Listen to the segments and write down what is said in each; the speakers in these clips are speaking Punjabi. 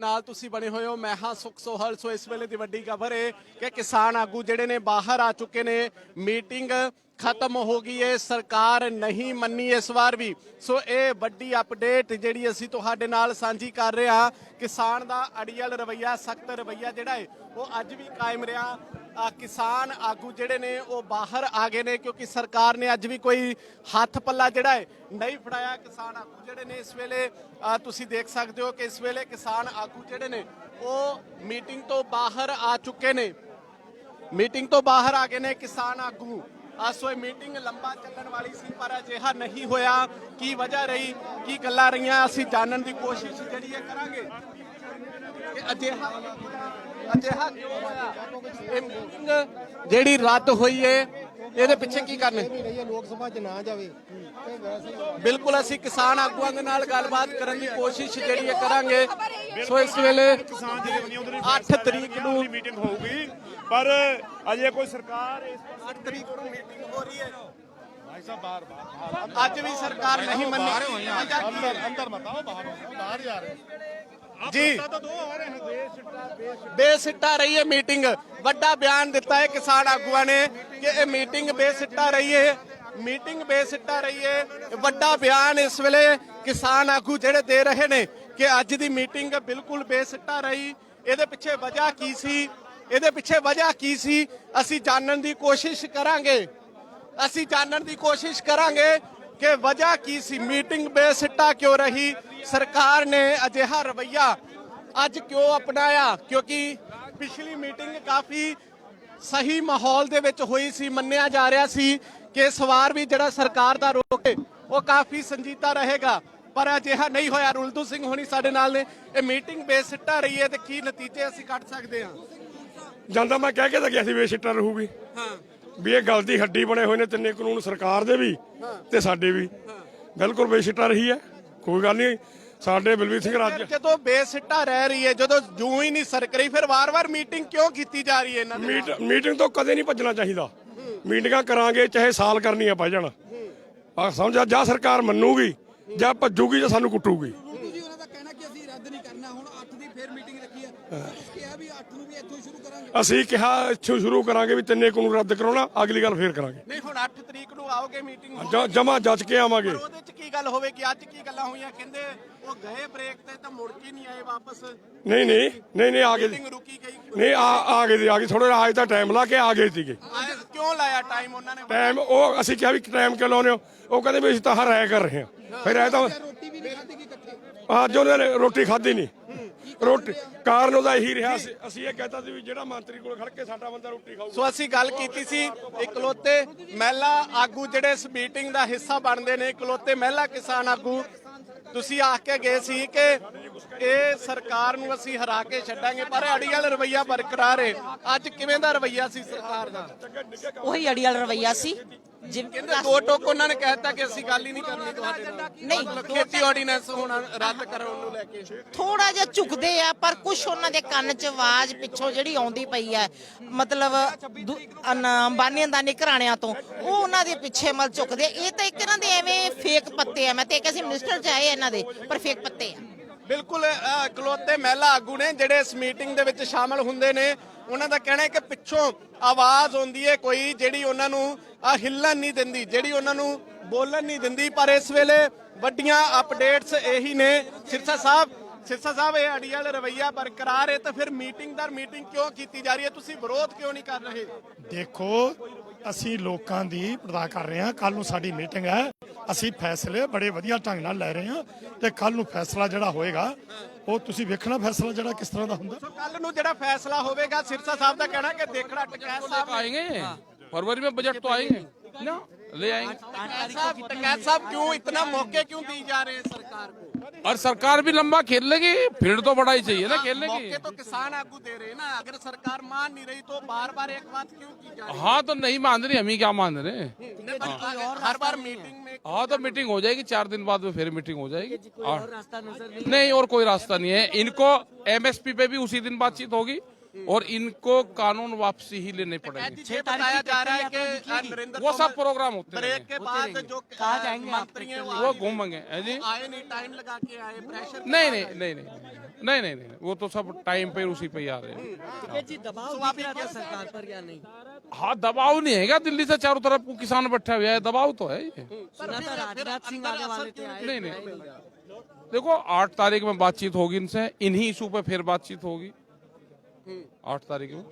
ਨਾਲ ਤੁਸੀਂ ਬਣੇ ਹੋਏ ਹੋ। ਮੈਂ ਹਾਂ ਸੁਖ ਸੋਹਲ। ਸੋ ਇਸ ਵੇਲੇ ਦੀ ਵੱਡੀ ਖਬਰ ਹੈ ਕਿ ਕਿਸਾਨ ਆਗੂ ਜਿਹੜੇ ਨੇ ਬਾਹਰ ਆ ਚੁੱਕੇ ਨੇ। ਮੀਟਿੰਗ ਖਤਮ ਹੋ ਗਈ ਹੈ ਸਰਕਾਰ ਨਹੀਂ ਮੰਨੀ ਇਸ ਵਾਰ ਵੀ। ਸੋ ਇਹ ਵੱਡੀ ਅਪਡੇਟ ਜਿਹੜੀ ਅਸੀਂ ਤੁਹਾਡੇ ਨਾਲ ਸਾਂਝੀ ਕਰ ਰਹੇ ਹਾਂ। ਕਿਸਾਨ ਦਾ ਅੜੀਅਲ ਰਵਈਆ, ਸਖਤ ਰਵਈਆ ਜਿਹੜਾ ਹੈ ਉਹ ਅੱਜ ਵੀ ਕਾਇਮ ਰਿਹਾ। ਕਿਸਾਨ ਆਗੂ ਜਿਹੜੇ ਨੇ ਉਹ ਬਾਹਰ ਆ ਗਏ ਨੇ ਕਿਉਂਕਿ ਸਰਕਾਰ ਨੇ ਅੱਜ ਵੀ ਕੋਈ ਹੱਥ ਪੱਲਾ ਜਿਹੜਾ ਹੈ ਨਹੀਂ ਫੜਾਇਆ ਕਿਸਾਨ ਆਗੂ ਜਿਹੜੇ ਨੇ। ਇਸ ਵੇਲੇ ਤੁਸੀਂ ਦੇਖ ਸਕਦੇ ਹੋ ਕਿ ਇਸ ਵੇਲੇ ਕਿਸਾਨ ਆਗੂ ਜਿਹੜੇ ਨੇ, ਉਹ ਮੀਟਿੰਗ ਤੋਂ ਬਾਹਰ ਆ ਚੁੱਕੇ ਨੇ। ਮੀਟਿੰਗ ਤੋਂ ਬਾਹਰ ਆ ਗਏ ਨੇ ਕਿਸਾਨ ਆਗੂ। ਆ, ਸੋ ਇਹ ਮੀਟਿੰਗ ਲੰਬਾ ਚੱਲਣ ਵਾਲੀ ਸੀ, ਪਰ ਅਜਿਹਾ ਨਹੀਂ ਹੋਇਆ। ਕੀ ਵਜ੍ਹਾ ਰਹੀ? ਕੀ ਗੱਲਾਂ ਰਹੀਆਂ? ਅਸੀਂ ਜਾਣਨ ਦੀ ਕੋਸ਼ਿਸ਼ ਜਿਹੜੀ ਹੈ ਕਰਾਂਗੇ। ਕਿ ਅਜਿਹਾ ਅਜਿਹਾ ਕਿਉਂ ਹੋਇਆ? ਇਹ ਮੀਟਿੰਗ ਜਿਹੜੀ ਰੱਦ ਹੋਈ ਏ ਇਹਦੇ ਪਿੱਛੇ ਕੀ ਕਰਨੇ ਲੋਕ ਸਭਾ ਚ ਨਾ ਜਾਵੇ। ਬਿਲਕੁਲ ਅਸੀਂ ਕਿਸਾਨ ਆਗੂਆਂ ਦੇ ਨਾਲ ਗੱਲਬਾਤ ਕਰਨ ਦੀ ਕੋਸ਼ਿਸ਼ ਜਿਹੜੀ ਹੈ ਕਰਾਂਗੇ। ਸੋ ਇਸ ਵੇਲੇ ਕਿਸਾਨ ਜਥੇਬੰਦੀਆਂ ਉਧਰ 8 ਤਰੀਕ ਨੂੰ ਮੀਟਿੰਗ ਹੋਊਗੀ। ਪਰ ਅਜੇ ਕੋਈ ਸਰਕਾਰ ਇਸ 8 ਤਰੀਕ ਨੂੰ ਮੀਟਿੰਗ ਹੋ ਰਹੀ ਹੈ ਭਾਈ ਸਾਹਿਬ ਬਾਹਰ ਬਾਹਰ ਅੱਜ ਵੀ ਸਰਕਾਰ ਨਹੀਂ ਮੰਨੀ। ਅੰਦਰ ਅੰਦਰ ਮਤਾਓ ਬਾਹਰ ਬਾਹਰ ਜਾ ਰਹੇ। ਜੀ। ਤਾਂ ਦੋ ਆ ਰਹੇ ਹਨ ਦੇਸ਼ ਸਿੱਟਾ ਦੇਸ਼ ਬੇਸਿੱਟਾ ਰਹੀ ਹੈ ਮੀਟਿੰਗ। ਵੱਡਾ ਬਿਆਨ ਦਿੱਤਾ ਹੈ ਕਿਸਾਨ ਆਗੂਆਂ ਨੇ ਕਿ ਇਹ ਮੀਟਿੰਗ ਬੇਸਿੱਟਾ ਰਹੀ ਹੈ। ਮੀਟਿੰਗ ਬੇਸਿੱਟਾ ਰਹੀ ਹੈ। ਵੱਡਾ ਬਿਆਨ ਇਸ ਵੇਲੇ ਕਿਸਾਨ ਆਗੂ ਜਿਹੜੇ ਦੇ ਰਹੇ ਨੇ ਕਿ ਅੱਜ ਦੀ ਮੀਟਿੰਗ ਬਿਲਕੁਲ ਬੇਸਿੱਟਾ ਰਹੀ। ਇਹਦੇ ਪਿੱਛੇ ਵਜ੍ਹਾ ਕੀ ਸੀ? ਇਹਦੇ ਪਿੱਛੇ ਵਜ੍ਹਾ ਕੀ ਸੀ? ਅਸੀਂ ਜਾਣਨ ਦੀ ਕੋਸ਼ਿਸ਼ ਕਰਾਂਗੇ। ਅਸੀਂ ਜਾਣਨ ਦੀ ਕੋਸ਼ਿਸ਼ ਕਰਾਂਗੇ ਕਿ ਵਜ੍ਹਾ ਕੀ ਸੀ? ਮੀਟਿੰਗ ਬੇਸਿੱਟਾ ਕਿਉਂ ਰਹੀ? ਸਰਕਾਰ ਨੇ ਅਜਿਹਾ ਰਵਈਆ ਅੱਜ ਕਿਉਂ ਅਪਣਾਇਆ? ਕਿਉਂਕਿ ਪਿਛਲੀ ਮੀਟਿੰਗ ਕਾਫੀ ਸਹੀ ਮਾਹੌਲ ਦੇ ਵਿੱਚ ਹੋਈ ਸੀ ਮੰਨਿਆ ਜਾ ਰਿਹਾ ਸੀ ਕਿ ਇਸ ਵਾਰ ਵੀ ਜਿਹੜਾ ਸਰਕਾਰ ਦਾ ਹੈ ਉਹ ਕਾਫੀ ਸੰਜੀਦਾ ਰਹੇਗਾ। ਪਰ ਅਜਿਹਾ ਨਹੀਂ ਹੋਇਆ। ਰੁਲਦੂ ਸਿੰਘ ਹੋਣੀ ਸਾਡੇ ਨਾਲ ਨੇ। ਇਹ ਮੀਟਿੰਗ ਬੇਸਿੱਟਾ ਰਹੀ ਹੈ ਤੇ ਕੀ ਨਤੀਜੇ ਅਸੀਂ ਕੱਢ ਸਕਦੇ ਹਾਂ? ਜਾਂਦਾ ਮੈਂ ਕਹਿ ਕੇ ਤਾਂ ਗਿਆ ਸੀ ਵੀ ਇਹ ਸਿੱਟਾ ਰਹੂਗੀ। ਹਾਂ। ਵੀ ਇਹ ਗੱਲ ਦੀ ਹੱਡੀ ਬਣੇ ਹੋਏ ਨੇ ਤਿੰਨੇ ਕਾਨੂੰਨ ਸਰਕਾਰ ਦੇ ਵੀ ਤੇ ਸਾਡੇ ਵੀ। ਬਿਲਕੁਲ ਬੇਸਿੱਟਾ ਰਹੀ ਹੈ। ਕੋਈ ਗੱਲ ਨਹੀਂ ਸਾਡੇ ਬਲਵੀਰ ਸਿੰਘ ਰਾਜ ਜਦੋਂ ਬੇਸਿੱਟਾ ਰਹਿ ਰਹੀ ਹੈ ਜਦੋਂ ਜੂ ਹੀ ਨਹੀਂ ਸਰਕ ਰਹੀ ਫਿਰ ਵਾਰ-ਵਾਰ ਮੀਟਿੰਗ ਕਿਉਂ ਕੀਤੀ ਜਾ ਰਹੀ ਹੈ ਇਹਨਾਂ ਦੇ ਨਾਲ? ਮੀਟਿੰਗ ਤੋਂ ਕਦੇ ਨਹੀਂ ਭੱਜਣਾ ਚਾਹੀਦਾ। ਮੀਟਿੰਗਾਂ ਕਰਾਂਗੇ ਚਾਹੇ ਸਾਲ ਕਰਨੀਆਂ ਪੈ ਜਾਣ ਆ ਸਮਝਾ ਜਾਂ ਸਰਕਾਰ ਮੰਨੂਗੀ ਜਾਂ ਭੱਜੂਗੀ ਜਾਂ ਸਾਨੂੰ ਕੁੱਟੂਗੀ। ਗੁਰੂ ਜੀ ਉਹਨਾਂ ਦਾ ਕਹਿਣਾ ਕਿ ਅਸੀਂ ਰੱਦ ਨਹੀਂ ਕਰਨਾ ਹੁਣ 8 ਦੀ ਫੇਰ ਮੀਟਿੰਗ ਰੱਖੀ ਹੈ ਕਿਹਾ ਵੀ 8 ਨੂੰ ਵੀ ਇੱਥੋਂ ਹੀ ਸ਼ੁਰੂ ਕਰਾਂਗੇ ਅਸੀਂ ਕਿਹਾ ਇੱਥੋਂ ਸ਼ੁਰੂ ਕਰਾਂਗੇ ਵੀ ਤਿੰਨੇ ਕਾਨੂੰਨ ਰੱਦ ਕਰਾਉਣਾ ਅਗਲੀ ਗੱਲ ਫੇਰ ਕਰਾਂਗੇ। ਨਹੀਂ ਹੁਣ 8 ਤਰੀਕ ਨੂੰ ਆਓਗੇ ਮੀਟਿੰਗ ਜਮਾ ਜੱਜ ਕੇ ਆਵਾਂਗੇ। ਉਹਦੇ ਚ ਕੀ ਗੱਲ ਹੋਵੇਗੀ ਅੱਜ ਕੀ ਗੱਲਾਂ ਹੋਈਆਂ? ਕਹਿੰਦੇ ਉਹ ਗਏ ਬ੍ਰੇਕ ਤੇ ਤਾਂ ਮੁੜ ਕੇ ਨਹੀਂ ਆਏ ਵਾਪਸ। ਨਹੀਂ ਨਹੀਂ ਨਹੀਂ ਨਹੀਂ ਆ ਗਏ। ਮੀਟਿੰਗ ਰੁਕੀ ਗਈ। ਨਹੀਂ ਆ ਆ ਗਏ ਜੀ, ਆ ਗਏ। ਥੋੜਾ ਅੱਜ ਤਾਂ ਟਾਈਮ ਲਾ ਕੇ ਆ ਗਏ ਸੀਗੇ। ਆਏ ਕਿਉਂ ਲਾਇਆ ਟਾਈਮ ਉਹਨਾਂ ਨੇ? ਟਾਈਮ ਉਹ ਅਸੀਂ ਕਿਹਾ ਵੀ ਟਾਈਮ ਕਿਉਂ ਲਾਉਂਦੇ ਹੋ? ਉਹ ਕਹਿੰਦੇ ਵੀ ਅਸੀਂ ਤਾਂ ਹਰ ਰਾਇ ਕਰ ਰਹੇ ਹਾਂ। ਫਿਰ ਇਹ ਤਾਂ ਰੋਟੀ ਵੀ ਨਹੀਂ ਖਾਧੀ ਗਈ ਇਕੱਠੇ? ਅੱਜ ਉਹਨਾਂ ਨੇ ਰੋਟੀ ਖਾਧੀ ਨਹੀਂ। ਰੋਟੀ ਕਾਰਨ ਉਹਦਾ ਇਹੀ ਰਿਹਾ ਸੀ। ਅਸੀਂ ਇਹ ਕਹਤਾ ਸੀ ਵੀ ਜਿਹੜਾ ਮੰਤਰੀ ਕੋਲ ਖੜ ਕੇ ਸਾਡਾ ਬੰਦਾ ਰੋਟੀ ਖਾਊਗਾ। ਸੋ ਅਸੀਂ ਗੱਲ ਕੀਤੀ ਸੀ ਇਕਲੌਤੇ ਮਹਿਲਾ ਆਗੂ ਜਿਹੜੇ ਇਸ ਮੀਟਿੰਗ ਦਾ ਹਿੱਸਾ ਬਣਦੇ ਨੇ ਇਕਲੌਤੇ ਮਹਿਲਾ ਕਿਸਾਨ ਆਗੂ। ਤੁਸੀਂ ਆਖ ਕੇ ਗਏ ਸੀ ਕਿ ਇਹ ਸਰਕਾਰ ਨੂੰ ਅਸੀਂ ਹਰਾ ਕੇ ਛੱਡਾਂਗੇ ਪਰ ਅੜੀਅਲ ਰਵਈਆ ਬਰਕਰਾਰ ਹੈ ਅੱਜ ਕਿਵੇਂ ਦਾ ਰਵਈਆ ਸੀ ਸਰਕਾਰ ਦਾ? ਉਹੀ ਅੜੀ ਵਾਲਾ ਰਵਈਆ ਸੀ। ਜਿਵੇਂ ਕਹਿੰਦੇ ਦੋ ਟੋਕ ਉਹਨਾਂ ਨੇ ਕਹਿਤਾ ਕਿ ਅਸੀਂ ਗੱਲ ਹੀ ਨਹੀਂ ਕਰਨੀ ਤੁਹਾਡੇ ਨਾਲ। ਨਹੀਂ। ਮਤਲਬ ਖੇਤੀ ਆਰਡੀਨੈਂਸ ਹੁਣ ਰੱਦ ਕਰਾਉਣ ਨੂੰ ਲੈ ਕੇ। ਥੋੜਾ ਜਿਹਾ ਝੁਕਦੇ ਆ ਪਰ ਕੁਝ ਉਹਨਾਂ ਦੇ ਕੰਨ 'ਚ ਆਵਾਜ਼ ਪਿੱਛੋਂ ਜਿਹੜੀ ਆਉਂਦੀ ਪਈ ਹੈ ਮਤਲਬ ਦੂ- ਅਨ- ਅੰਬਾਨੀਆਂ ਦਾਨੀ ਘਰਾਣਿਆਂ ਤੋਂ ਉਹ ਉਹਨਾਂ ਦੇ ਪਿੱਛੇ ਮਲ ਝੁਕਦੇ ਆ। ਇਹ ਤਾਂ ਇੱਕ ਇਹਨਾਂ ਦੇ ਐਵੇਂ ਫੇਕ ਪੱਤੇ ਆ। ਮੈਂ ਤੇ ਕਿਹਾ ਸੀ ਮਿਨਿਸਟਰ ਚ ਆਏ ਇਹਨਾਂ ਦੇ ਪਰ ਫੇਕ ਪੱਤੇ ਆ। ਬਿਲਕੁਲ ਅ, ਇਕਲੌਤੇ ਮਹਿਲਾ ਆਗੂ ਨੇ ਜਿਹੜੇ ਇਸ ਮੀਟਿੰਗ ਦੇ ਵਿੱਚ ਸ਼ਾਮਲ ਹੁੰਦੇ ਨੇ। ਉਹਨਾਂ ਦਾ ਕਹਿਣਾ ਹੈ ਕਿ ਪਿੱਛੋਂ ਆਵਾਜ਼ ਆਉਂਦੀ ਹੈ ਕੋਈ ਜਿਹੜੀ ਉਹਨਾਂ ਨੂੰ ਹਿੱਲਣ ਨਹੀਂ ਦਿੰਦੀ, ਜਿਹੜੀ ਉਹਨਾਂ ਨੂੰ ਬੋਲਣ ਨਹੀਂ ਦਿੰਦੀ। ਪਰ ਇਸ ਵੇਲੇ ਵੱਡੀਆਂ ਅਪਡੇਟਸ ਇਹੀ ਨੇ। ਸਿਰਸਾ ਸਾਹਿਬ ਸਿਰਸਾ ਸਾਹਿਬ, ਇਹ ਅੜੀ ਅੜੀਅਲ ਰਵਈਆ ਬਰਕਰਾਰ ਹੈ ਤਾਂ ਫਿਰ ਮੀਟਿੰਗ ਦਰ ਮੀਟਿੰਗ ਕਿਉਂ ਕੀਤੀ ਜਾ ਰਹੀ ਹੈ? ਤੁਸੀਂ ਵਿਰੋਧ ਕਿਉਂ ਨਹੀਂ ਕਰ ਰਹੇ? ਦੇਖੋ, ਅਸੀਂ ਲੋਕਾਂ ਦੀ ਪਰਦਾ ਕਰ ਰਹੇ ਹਾਂ। ਕੱਲ ਨੂੰ ਸਾਡੀ ਮੀਟਿੰਗ ਹੈ। ਅਸੀਂ ਫੈਸਲੇ ਬੜੇ ਵਧੀਆ ਢੰਗ ਨਾਲ ਲੈ ਰਹੇ ਹਾਂ ਤੇ ਕੱਲ ਨੂੰ ਫੈਸਲਾ ਜਿਹੜਾ ਹੋਏਗਾ ਉਹ ਤੁਸੀਂ ਵੇਖਣਾ ਫੈਸਲਾ ਜਿਹੜਾ ਕਿਸ ਤਰ੍ਹਾਂ ਦਾ ਹੁੰਦਾ ਸੋ ਕੱਲ ਨੂੰ ਜਿਹੜਾ ਫੈਸਲਾ ਹੋਵੇਗਾ ਸਿਰਸਾ ਸਾਹਿਬ ਦਾ ਕਹਿਣਾ ਕਿ ਦੇਖਣਾ ਟਕੈਤ ਸਾਹਿਬ ਨੇ आएंगे फरवरी में बजट तो आएंगे ना ले आएँगे। साहब क्यों इतना मौके क्यों दी जा रहे हैं सरकार को? और सरकार भी लंबा खेल लेगी फ़ील्ड तो बड़ा ही चाहिए ना खेलने की। मौके तो किसान आगू दे रहे हैं ना। अगर सरकार मान नहीं रही तो बार बार एक बात क्यों की जा रही हाँ? तो नहीं मान रही हम ही क्या मान रहे हैं? है हर बार मीटिंग में हाँ तो मीटिंग हो जाएगी चार दिन बाद में फिर मीटिंग हो जाएगी। और नहीं और कोई रास्ता नहीं है। इनको एमएसपी पे भी उसी दिन बातचीत होगी। और इनको कानून वापसी ही लेने पड़ेंगे। जा रहा है कि नरेंद्र वो सब प्रोग्राम होते ब्रेक के बाद जो कहा जाएँगे मंत्री हैं वो घूमेंगे है जी? आए नहीं टाइम लगा के आए प्रेशर नहीं नहीं नहीं नहीं नहीं नहीं नहीं वो तो सब टाइम पे उसी पे ही आ रहे हैं। दबाव दिख रहा सरकार पर या नहीं? हाँ दबाव नहीं है क्या दिल्ली से चारों तरफ़ को किसान बैठा हुआ है दबाव तो है ये नहीं नहीं। देखो आठ तारीख में बातचीत होगी इनसे इन्हीं इशू पे फिर बातचीत होगी। आठ तारीख में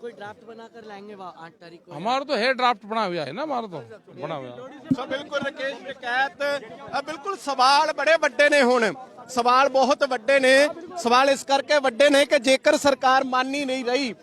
कोई ड्राफ्ट बनाकर लाएंगे वहाँ आठ तारीख को हमारा तो है ड्राफ्ट बना हुआ है ना हमारा तो बना हुआ है ਸੋ ਬਿਲਕੁਲ ਰਕੇਸ਼ ਟਕੈਤ ਅ, ਬਿਲਕੁਲ ਸਵਾਲ ਬੜੇ ਵੱਡੇ ਨੇ ਹੁਣ ਸਵਾਲ ਬਹੁਤ ਵੱਡੇ ਨੇ ਸਵਾਲ ਇਸ ਕਰਕੇ ਵੱਡੇ ਨੇ ਕਿ ਜੇਕਰ ਸਰਕਾਰ ਮੰਨ ਹੀ ਨਹੀਂ ਰਹੀ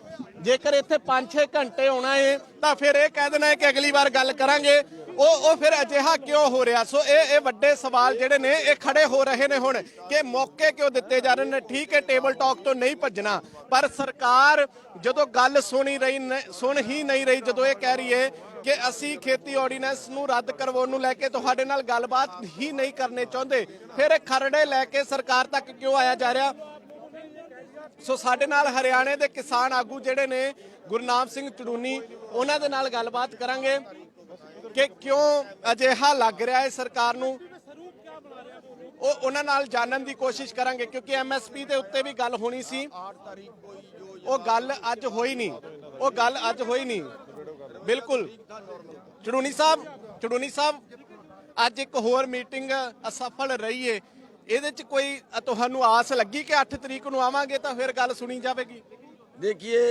ਜੇਕਰ ਇੱਥੇ 5-6 ਘੰਟੇ ਆਉਣਾ ਹੈ ਤਾਂ ਫਿਰ ਇਹ ਕਹਿ ਦੇਣਾ ਹੈ ਕਿ ਅਗਲੀ ਵਾਰ ਗੱਲ ਕਰਾਂਗੇ ਉਹ ਉਹ ਫਿਰ ਅਜਿਹਾ ਕਿਉਂ ਹੋ ਰਿਹਾ? ਸੋ ਇਹ ਇਹ ਵੱਡੇ ਸਵਾਲ ਜਿਹੜੇ ਨੇ, ਇਹ ਖੜੇ ਹੋ ਰਹੇ ਨੇ ਹੁਣ ਕਿ ਮੌਕੇ ਕਿਉਂ ਦਿੱਤੇ ਜਾ ਰਹੇ ਨੇ? ਠੀਕ ਹੈ ਟੇਬਲ ਟਾਕ ਤੋਂ ਨਹੀਂ ਭੱਜਣਾ, ਪਰ ਸਰਕਾਰ ਜਦੋਂ ਗੱਲ ਸੁਣੀ ਰਹੀ ਸੁਣ ਹੀ ਨਹੀਂ ਰਹੀ, ਜਦੋਂ ਇਹ ਕਹਿ ਰਹੀ ਹੈ ਕਿ ਅਸੀਂ ਖੇਤੀ ਆਰਡੀਨੈਂਸ ਨੂੰ ਰੱਦ ਕਰਵਾਉਣ ਨੂੰ ਲੈ ਕੇ ਤੁਹਾਡੇ ਨਾਲ ਗੱਲਬਾਤ ਹੀ ਨਹੀਂ ਕਰਨੇ ਚਾਹੁੰਦੇ, ਫਿਰ ਇਹ ਖਰੜੇ ਲੈ ਕੇ ਸਰਕਾਰ ਤੱਕ ਕਿਉਂ ਆਇਆ ਜਾ ਰਿਹਾ? ਸੋ ਸਾਡੇ ਨਾਲ ਹਰਿਆਣੇ ਦੇ ਕਿਸਾਨ ਆਗੂ ਜਿਹੜੇ ਨੇ ਗੁਰਨਾਮ ਸਿੰਘ ਚੜੂਨੀ, ਉਹਨਾਂ ਦੇ ਨਾਲ ਗੱਲਬਾਤ ਕਰਾਂਗੇ। ਕਿ ਕਿਉਂ ਅਜਿਹਾ ਲੱਗ ਰਿਹਾ ਹੈ ਸਰਕਾਰ ਨੂੰ? ਉਹ ਉਹਨਾਂ ਨਾਲ ਜਾਣਨ ਦੀ ਕੋਸ਼ਿਸ਼ ਕਰਾਂਗੇ, ਕਿਉਂਕਿ ਐਮਐਸਪੀ ਦੇ ਉੱਤੇ ਵੀ ਗੱਲ ਹੋਣੀ ਸੀ। ਉਹ ਗੱਲ ਅੱਜ ਹੋਈ ਨਹੀਂ। ਉਹ ਗੱਲ ਅੱਜ ਹੋਈ ਨਹੀਂ। ਬਿਲਕੁਲ। ਚੜੂਨੀ ਸਾਹਿਬ ਚੜੂਨੀ ਸਾਹਿਬ, ਅੱਜ ਇੱਕ ਹੋਰ ਮੀਟਿੰਗ ਅਸਫਲ ਰਹੀ ਏ। ਇਹਦੇ ਚ ਕੋਈ ਤੁਹਾਨੂੰ ਆਸ ਲੱਗੀ ਕਿ 8 ਤਰੀਕ ਨੂੰ ਆਵਾਂਗੇ ਤਾਂ ਫਿਰ ਗੱਲ ਸੁਣੀ ਜਾਵੇਗੀ? देखिए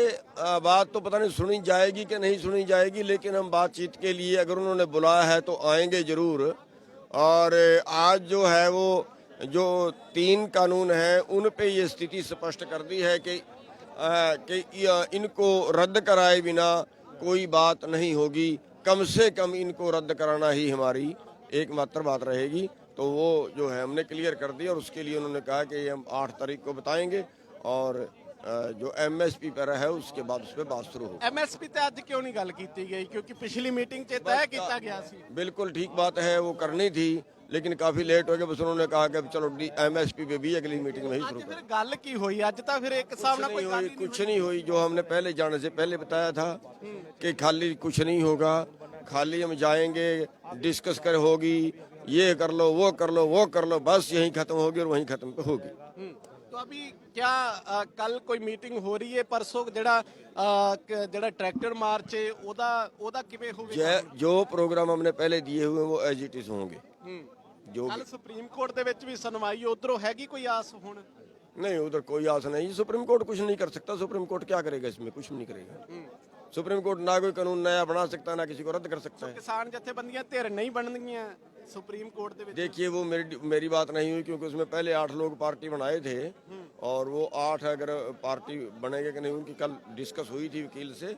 बात तो पता नहीं सुनी जाएगी कि नहीं सुनी जाएगी लेकिन हम बातचीत के लिए अगर उन्होंने बुलाया है तो आएँगे ज़रूर। और आज जो है वो जो तीन कानून हैं उन पे ये स्थिति स्पष्ट कर दी है कि आ, कि इनको रद्द कराए बिना कोई बात नहीं होगी। कम से कम इनको रद्द कराना ही हमारी एकमात्र बात रहेगी। तो वो जो है हमने क्लियर कर दिया और उसके लिए उन्होंने कहा कि हम आठ तारीख को बताएँगे और अ, जो एमएसपी पर है उसके बाद उस पर बात शुरू होगी ਐਮਐਸਪੀ ਤੇ ਅੱਜ ਕਿਉਂ ਨਹੀਂ ਗੱਲ ਕੀਤੀ ਗਈ ਕਿਉਂਕਿ ਪਿਛਲੀ ਮੀਟਿੰਗ 'ਚ ਤੈਅ ਕੀਤਾ ਗਿਆ ਸੀ बिल्कुल ठीक बात है वो करनी थी लेकिन काफी लेट हो गया बस उन्होंने कहा कि अब चलो एमएसपी पे भी अगली मीटिंग में ही ਅੱਜ शुरू ਫਿਰ करें ਗੱਲ ਕੀ ਹੋਈ ਅੱਜ ਤਾਂ ਫਿਰ ਇੱਕ ਹਿਸਾਬ ਨਾਲ कुछ ਕੋਈ नहीं ਗੱਲ हुई ਹੀ ਨਹੀਂ कुछ नहीं हुई जो हमने पहले जाने से पहले बताया था कि खाली कुछ नहीं होगा खाली हम जाएंगे डिस्कस कर होगी ये कर लो वो कर लो वो कर लो बस यहीं खत्म होगी और वहीं खत्म होगी ਹੂੰ। तो अभी क्या ਕੱਲ ਕੋਈ ਮੀਟਿੰਗ ਹੋ ਰਹੀ ਹੈ ਪਰਸੋਂ ਜਿਹੜਾ ਅ, ਕ- ਜਿਹੜਾ ਟਰੈਕਟਰ ਮਾਰਚ ਹੈ ਉਹਦਾ ਉਹਦਾ ਕਿਵੇਂ ਹੋਵੇਗਾ जय- जो प्रोग्राम हमने पहले दिए हुए हैं वो एज इट इज होंगे जो ਕੱਲ ਸੁਪਰੀਮ ਕੋਰਟ ਦੇ ਵਿੱਚ ਵੀ ਸੁਣਵਾਈ ਉਧਰੋਂ ਹੈਗੀ ਕੋਈ ਆਸ ਹੁਣ नहीं उधर कोई आस नहीं सुप्रीम कोर्ट कुछ नहीं कर सकता सुप्रीम कोर्ट क्या करेगा इसमें कुछ नहीं करेगा सुप्रीम कोर्ट ना कोई कानून नया बना सकता ना किसी को रद्द कर सकता है ਕਿਸਾਨ ਜਥੇਬੰਦੀਆਂ ਧਿਰ ਨਹੀਂ ਬਣਨਗੀਆਂ ਸੁਪਰੀਮ ਕੋਰਟ ਦੇ ਵਿੱਚ देखिए वो मेरी मेरी बात नहीं हुई क्योंकि उसमें पहले आठ लोग पार्टी बनाए थे और वो आठ अगर पार्टी बनेगा कि नहीं उनकी कल डिस्कस हुई थी वकील से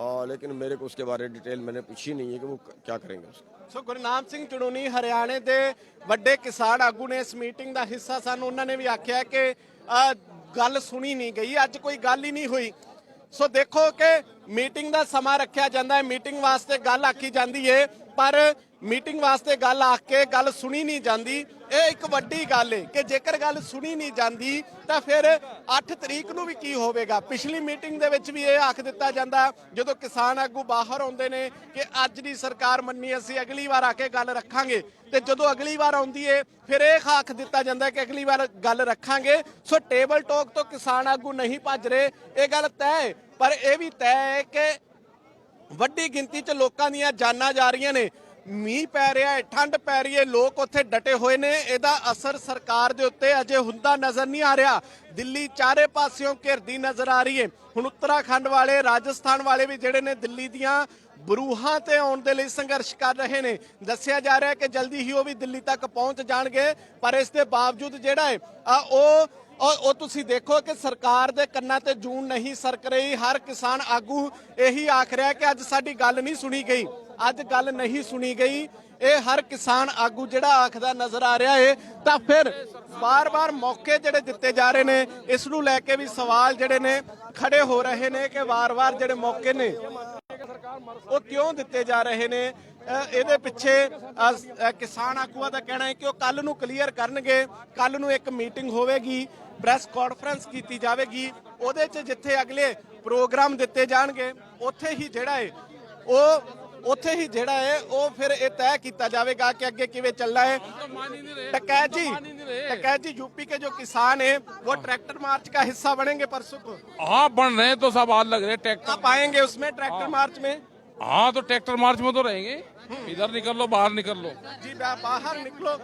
और लेकिन मेरे को उसके बारे में डिटेल मैंने पूछी नहीं है कि वो क्या करेंगे उसका ਸੋ ਗੁਰਨਾਮ ਸਿੰਘ ਚੜੂਨੀ ਹਰਿਆਣੇ ਦੇ ਵੱਡੇ ਕਿਸਾਨ ਆਗੂ ਨੇ ਇਸ ਮੀਟਿੰਗ ਦਾ ਹਿੱਸਾ ਸਨ ਉਹਨਾਂ ਨੇ ਵੀ ਆਖਿਆ ਕਿ ਅ, ਗੱਲ ਸੁਣੀ ਨਹੀਂ ਗਈ ਅੱਜ ਕੋਈ ਗੱਲ ਹੀ ਨਹੀਂ ਹੋਈ ਸੋ ਦੇਖੋ ਕਿ ਮੀਟਿੰਗ ਦਾ ਸਮਾਂ ਰੱਖਿਆ ਜਾਂਦਾ ਹੈ ਮੀਟਿੰਗ ਵਾਸਤੇ ਗੱਲ ਆਖੀ ਜਾਂਦੀ ਹੈ ਪਰ ਮੀਟਿੰਗ ਵਾਸਤੇ ਗੱਲ ਆਖ ਕੇ ਗੱਲ ਸੁਣੀ ਨਹੀਂ ਜਾਂਦੀ। ਇਹ ਇੱਕ ਵੱਡੀ ਗੱਲ ਹੈ ਕਿ ਜੇਕਰ ਗੱਲ ਸੁਣੀ ਨਹੀਂ ਜਾਂਦੀ, ਤਾਂ ਫਿਰ 8 ਤਰੀਕ ਨੂੰ ਵੀ ਕੀ ਹੋਵੇਗਾ? ਪਿਛਲੀ ਮੀਟਿੰਗ ਦੇ ਵਿੱਚ ਵੀ ਇਹ ਆਖ ਦਿੱਤਾ ਜਾਂਦਾ, ਜਦੋਂ ਕਿਸਾਨ ਆਗੂ ਬਾਹਰ ਆਉਂਦੇ ਨੇ ਕਿ ਅੱਜ ਦੀ ਸਰਕਾਰ ਮੰਨੀ ਅਸੀਂ ਅਗਲੀ ਵਾਰ ਆ ਕੇ ਗੱਲ ਰੱਖਾਂਗੇ, ਤੇ ਜਦੋਂ ਅਗਲੀ ਵਾਰ ਆਉਂਦੀ ਏ, ਫਿਰ ਇਹ ਆਖ ਦਿੱਤਾ ਜਾਂਦਾ ਕਿ ਅਗਲੀ ਵਾਰ ਗੱਲ ਰੱਖਾਂਗੇ। ਸੋ ਟੇਬਲ ਟਾਕ ਤੋਂ ਕਿਸਾਨ ਆਗੂ ਨਹੀਂ ਭੱਜ ਰਹੇ, ਇਹ ਗੱਲ ਤੈਅ ਹੈ ਪਰ ਇਹ ਵੀ ਤੈਅ ਹੈ ਕਿ ਵੱਡੀ ਗਿਣਤੀ 'ਚ ਲੋਕਾਂ ਦੀਆਂ ਜਾਨਾਂ ਜਾ ਰਹੀਆਂ ਨੇ। ਮੀਂਹ ਪੈ ਰਿਹਾ ਹੈ, ਠੰਡ ਪੈ ਰਹੀ ਹੈ, ਲੋਕ ਉੱਥੇ ਡਟੇ ਹੋਏ ਨੇ। ਇਹਦਾ ਅਸਰ ਸਰਕਾਰ ਦੇ ਉੱਤੇ ਅਜੇ ਹੁੰਦਾ ਨਜ਼ਰ ਨਹੀਂ ਆ ਰਿਹਾ। ਦਿੱਲੀ ਚਾਰੇ ਪਾਸਿਓਂ ਘਿਰਦੀ ਨਜ਼ਰ ਆ ਰਹੀ ਹੈ। ਹੁਣ ਉੱਤਰਾਖੰਡ ਵਾਲੇ, ਰਾਜਸਥਾਨ ਵਾਲੇ ਵੀ ਜਿਹੜੇ ਨੇ ਦਿੱਲੀ ਦੀਆਂ ਬਰੂਹਾਂ ਤੇ ਆਉਣ ਦੇ ਲਈ ਸੰਘਰਸ਼ ਕਰ ਰਹੇ ਨੇ। ਦੱਸਿਆ ਜਾ ਰਿਹਾ ਕਿ ਜਲਦੀ ਹੀ ਉਹ ਵੀ ਦਿੱਲੀ ਤੱਕ ਪਹੁੰਚ ਜਾਣਗੇ, ਪਰ ਇਸ ਦੇ ਬਾਵਜੂਦ ਜਿਹੜਾ ਹੈ, ਆ ਉਹ ਔਰ ਉਹ ਤੁਸੀਂ ਦੇਖੋ ਕਿ ਸਰਕਾਰ ਦੇ ਕੰਨਾਂ ਤੇ ਜੂਨ ਨਹੀਂ ਸਰਕ ਰਹੀ, ਹਰ ਕਿਸਾਨ ਆਗੂ ਇਹੀ ਆਖ ਰਿਹਾ ਕਿ ਅੱਜ ਸਾਡੀ ਗੱਲ ਨਹੀਂ ਸੁਣੀ ਗਈ। ਅੱਜ ਗੱਲ ਨਹੀਂ ਸੁਣੀ ਗਈ। ਇਹ ਹਰ ਕਿਸਾਨ ਆਗੂ ਜਿਹੜਾ ਆਖਦਾ ਨਜ਼ਰ ਆ ਰਿਹਾ ਹੈ ਤਾਂ ਫਿਰ ਬਾਰ-ਬਾਰ ਮੌਕੇ ਜਿਹੜੇ ਦਿੱਤੇ ਜਾ ਰਹੇ ਨੇ, ਇਸ ਨੂੰ ਲੈ ਕੇ ਵੀ ਸਵਾਲ ਜਿਹੜੇ ਨੇ ਖੜੇ ਹੋ ਰਹੇ ਨੇ ਕਿ ਵਾਰ-ਵਾਰ ਜਿਹੜੇ ਮੌਕੇ ਨੇ, ਉਹ ਕਿਉਂ ਦਿੱਤੇ ਜਾ ਰਹੇ ਨੇ? ਇਹਦੇ ਪਿੱਛੇ ਕਿਸਾਨ ਆਗੂਆਂ ਦਾ ਕਹਿਣਾ ਹੈ ਕਿ ਉਹ ਕੱਲ ਨੂੰ ਕਲੀਅਰ ਕਰਨਗੇ ਕੱਲ ਨੂੰ ਇੱਕ ਮੀਟਿੰਗ ਹੋਵੇਗੀ। ਪ੍ਰੈਸ ਕਾਨਫਰੰਸ ਕੀਤੀ ਜਾਵੇਗੀ ਉਹਦੇ 'ਚ ਜਿੱਥੇ ਅਗਲੇ ਪ੍ਰੋਗਰਾਮ ਦਿੱਤੇ ਜਾਣਗੇ ਉੱਥੇ ਹੀ ਜਿਹੜਾ ਹੈ ਉਹ ਉੱਥੇ ਹੀ ਜਿਹੜਾ ਹੈ ਉਹ ਫਿਰ ਇਹ ਤੈਅ ਕੀਤਾ ਜਾਵੇਗਾ ਕਿ ਅੱਗੇ ਕਿਵੇਂ ਚੱਲਣਾ ਹੈ टकैत जी टकैत जी यूपी के जो किसान हैं वो ट्रैक्टर मार्च का हिस्सा बनेंगे परसों को हाँ बन रहे हैं तो सब हाथ लग रहे हैं ट्रैक्टर आप आएंगे उसमें ट्रैक्टर मार्च में हाँ तो ट्रैक्टर मार्च में तो रहेंगे इधर निकल लो बाहर निकल लो ਜੀ ਬਾ- ਬਾਹਰ ਨਿਕਲੋ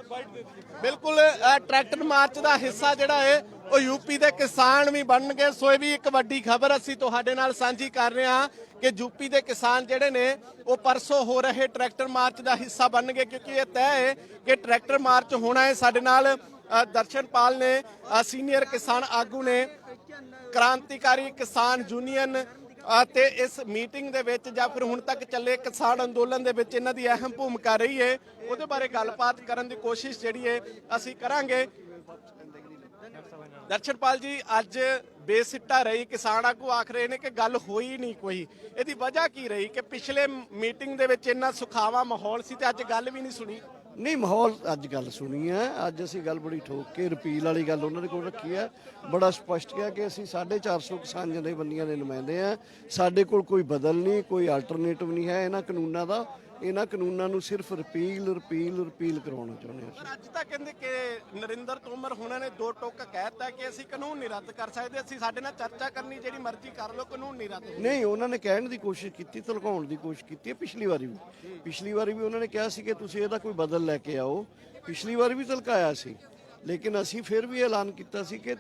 ਬਿਲਕੁਲ ਅ, ਟਰੈਕਟਰ ਮਾਰਚ ਦਾ ਹਿੱਸਾ ਜਿਹੜਾ ਹੈ ਉਹ ਯੂਪੀ ਦੇ ਕਿਸਾਨ ਵੀ ਬਣਨਗੇ ਸੋ ਇਹ ਵੀ ਇੱਕ ਵੱਡੀ ਖਬਰ ਅਸੀਂ ਤੁਹਾਡੇ ਨਾਲ ਸਾਂਝੀ ਕਰ ਰਹੇ ਹਾਂ ਕਿ ਯੂਪੀ ਦੇ ਕਿਸਾਨ ਜਿਹੜੇ ਨੇ ਉਹ ਪਰਸੋਂ ਹੋ ਰਹੇ ਟਰੈਕਟਰ ਮਾਰਚ ਦਾ ਹਿੱਸਾ ਬਣਨਗੇ ਕਿਉਂਕਿ ਇਹ ਤੈਅ ਹੈ ਕਿ ਟਰੈਕਟਰ ਮਾਰਚ ਹੋਣਾ ਹੈ ਸਾਡੇ ਨਾਲ ਅ, ਦਰਸ਼ਨਪਾਲ ਨੇ ਅ, ਸੀਨੀਅਰ ਕਿਸਾਨ ਆਗੂ ਨੇ ਕ੍ਰਾਂਤੀਕਾਰੀ ਕਿਸਾਨ ਯੂਨੀਅਨ ਅ, ਤੇ ਇਸ ਮੀਟਿੰਗ ਦੇ ਵਿੱਚ ਜਾਂ ਫਿਰ ਹੁਣ ਤੱਕ ਚੱਲੇ ਕਿਸਾਨ ਅੰਦੋਲਨ ਦੇ ਵਿੱਚ ਇਹਨਾਂ ਦੀ ਅਹਿਮ ਭੂਮਿਕਾ ਰਹੀ ਹੈ ਉਹਦੇ ਬਾਰੇ ਗੱਲਬਾਤ ਕਰਨ ਦੀ ਕੋਸ਼ਿਸ਼ ਜਿਹੜੀ ਹੈ ਅਸੀਂ ਕਰਾਂਗੇ। ਦਰਸ਼ਨਪਾਲ ਜੀ, ਅੱਜ ਬੇਸਿੱਟਾ ਰਹੀ ਕਿਸਾਨ ਆਗੂ, ਆਖ ਰਹੇ ਨੇ ਕਿ ਗੱਲ ਹੋਈ ਨਹੀਂ ਕੋਈ। ਇਹਦੀ ਵਜ੍ਹਾ ਕੀ ਰਹੀ ਕਿ ਪਿਛਲੇ ਮੀਟਿੰਗ ਦੇ ਵਿੱਚ ਇੰਨਾ ਸੁਖਾਵਾ ਮਾਹੌਲ ਸੀ ਤੇ ਅੱਜ ਗੱਲ ਵੀ ਨਹੀਂ ਸੁਣੀ? ਨਹੀਂ, ਮਾਹੌਲ ਅੱਜ ਗੱਲ ਸੁਣੀ ਹੈ। ਅੱਜ ਅਸੀਂ ਗੱਲ ਬੜੀ ਠੋਕ ਕੇ ਰਿਪੀਲ ਵਾਲੀ ਗੱਲ ਉਹਨਾਂ ਦੇ ਕੋਲ ਰੱਖੀ ਹੈ। ਬੜਾ ਸਪਸ਼ਟ ਕਿਹਾ ਕਿ ਅਸੀਂ 450 ਕਿਸਾਨ ਜਥੇਬੰਦੀਆਂ ਦੇ ਨੁਮਾਇੰਦੇ ਆ ਸਾਡੇ ਕੋਲ ਕੋਈ ਬਦਲ ਨਹੀਂ, ਕੋਈ ਆਲਟਰਨੇਟਿਵ ਨਹੀਂ ਹੈ। ਇਹਨਾਂ ਕਾਨੂੰਨਾਂ ਦਾ ਇਹਨਾਂ ਕਾਨੂੰਨਾਂ ਨੂੰ ਸਿਰਫ ਰਿਪੀਲ ਰਿਪੀਲ ਰਿਪੀਲ ਕਰਾਉਣਾ ਚਾਹੁੰਦੇ ਹਾਂ ਪਰ ਅੱਜ ਤਾਂ ਕਹਿੰਦੇ ਕਿ ਨਰਿੰਦਰ ਤੋਮਰ ਹੁਣਾਂ ਨੇ ਦੋ ਟੋਕ ਕਹਿਤਾ ਕਿ ਅਸੀਂ ਕਾਨੂੰਨ ਨਹੀਂ ਰੱਦ ਕਰ ਸਕਦੇ ਅਸੀਂ ਸਾਡੇ ਨਾਲ ਚਰਚਾ ਕਰਨੀ ਜਿਹੜੀ ਮਰਜ਼ੀ ਕਰ ਲਓ ਕਾਨੂੰਨ ਨਹੀਂ ਰੱਦ। ਨਹੀਂ ਉਹਨਾਂ ਨੇ ਕਹਿਣ ਦੀ ਕੋਸ਼ਿਸ਼ ਕੀਤੀ ਧਲਕਾਉਣ ਦੀ ਕੋਸ਼ਿਸ਼ ਕੀਤੀ ਹੈ ਪਿਛਲੀ ਵਾਰੀ ਵੀ। ਪਿਛਲੀ ਵਾਰੀ ਵੀ ਉਹਨਾਂ ਨੇ ਕਿਹਾ ਸੀ ਕਿ ਤੁਸੀਂ ਇਹਦਾ ਕੋਈ ਬਦਲ ਲੈ ਕੇ ਆਓ। ਪਿਛਲੀ ਵਾਰੀ ਵੀ ਧਲਕਾਇਆ ਸੀ। ਲੇਕਿਨ ਅਸੀਂ ਫਿਰ ਵੀ ਐਲਾਨ ਕੀਤਾ ਸੀ ਕਿ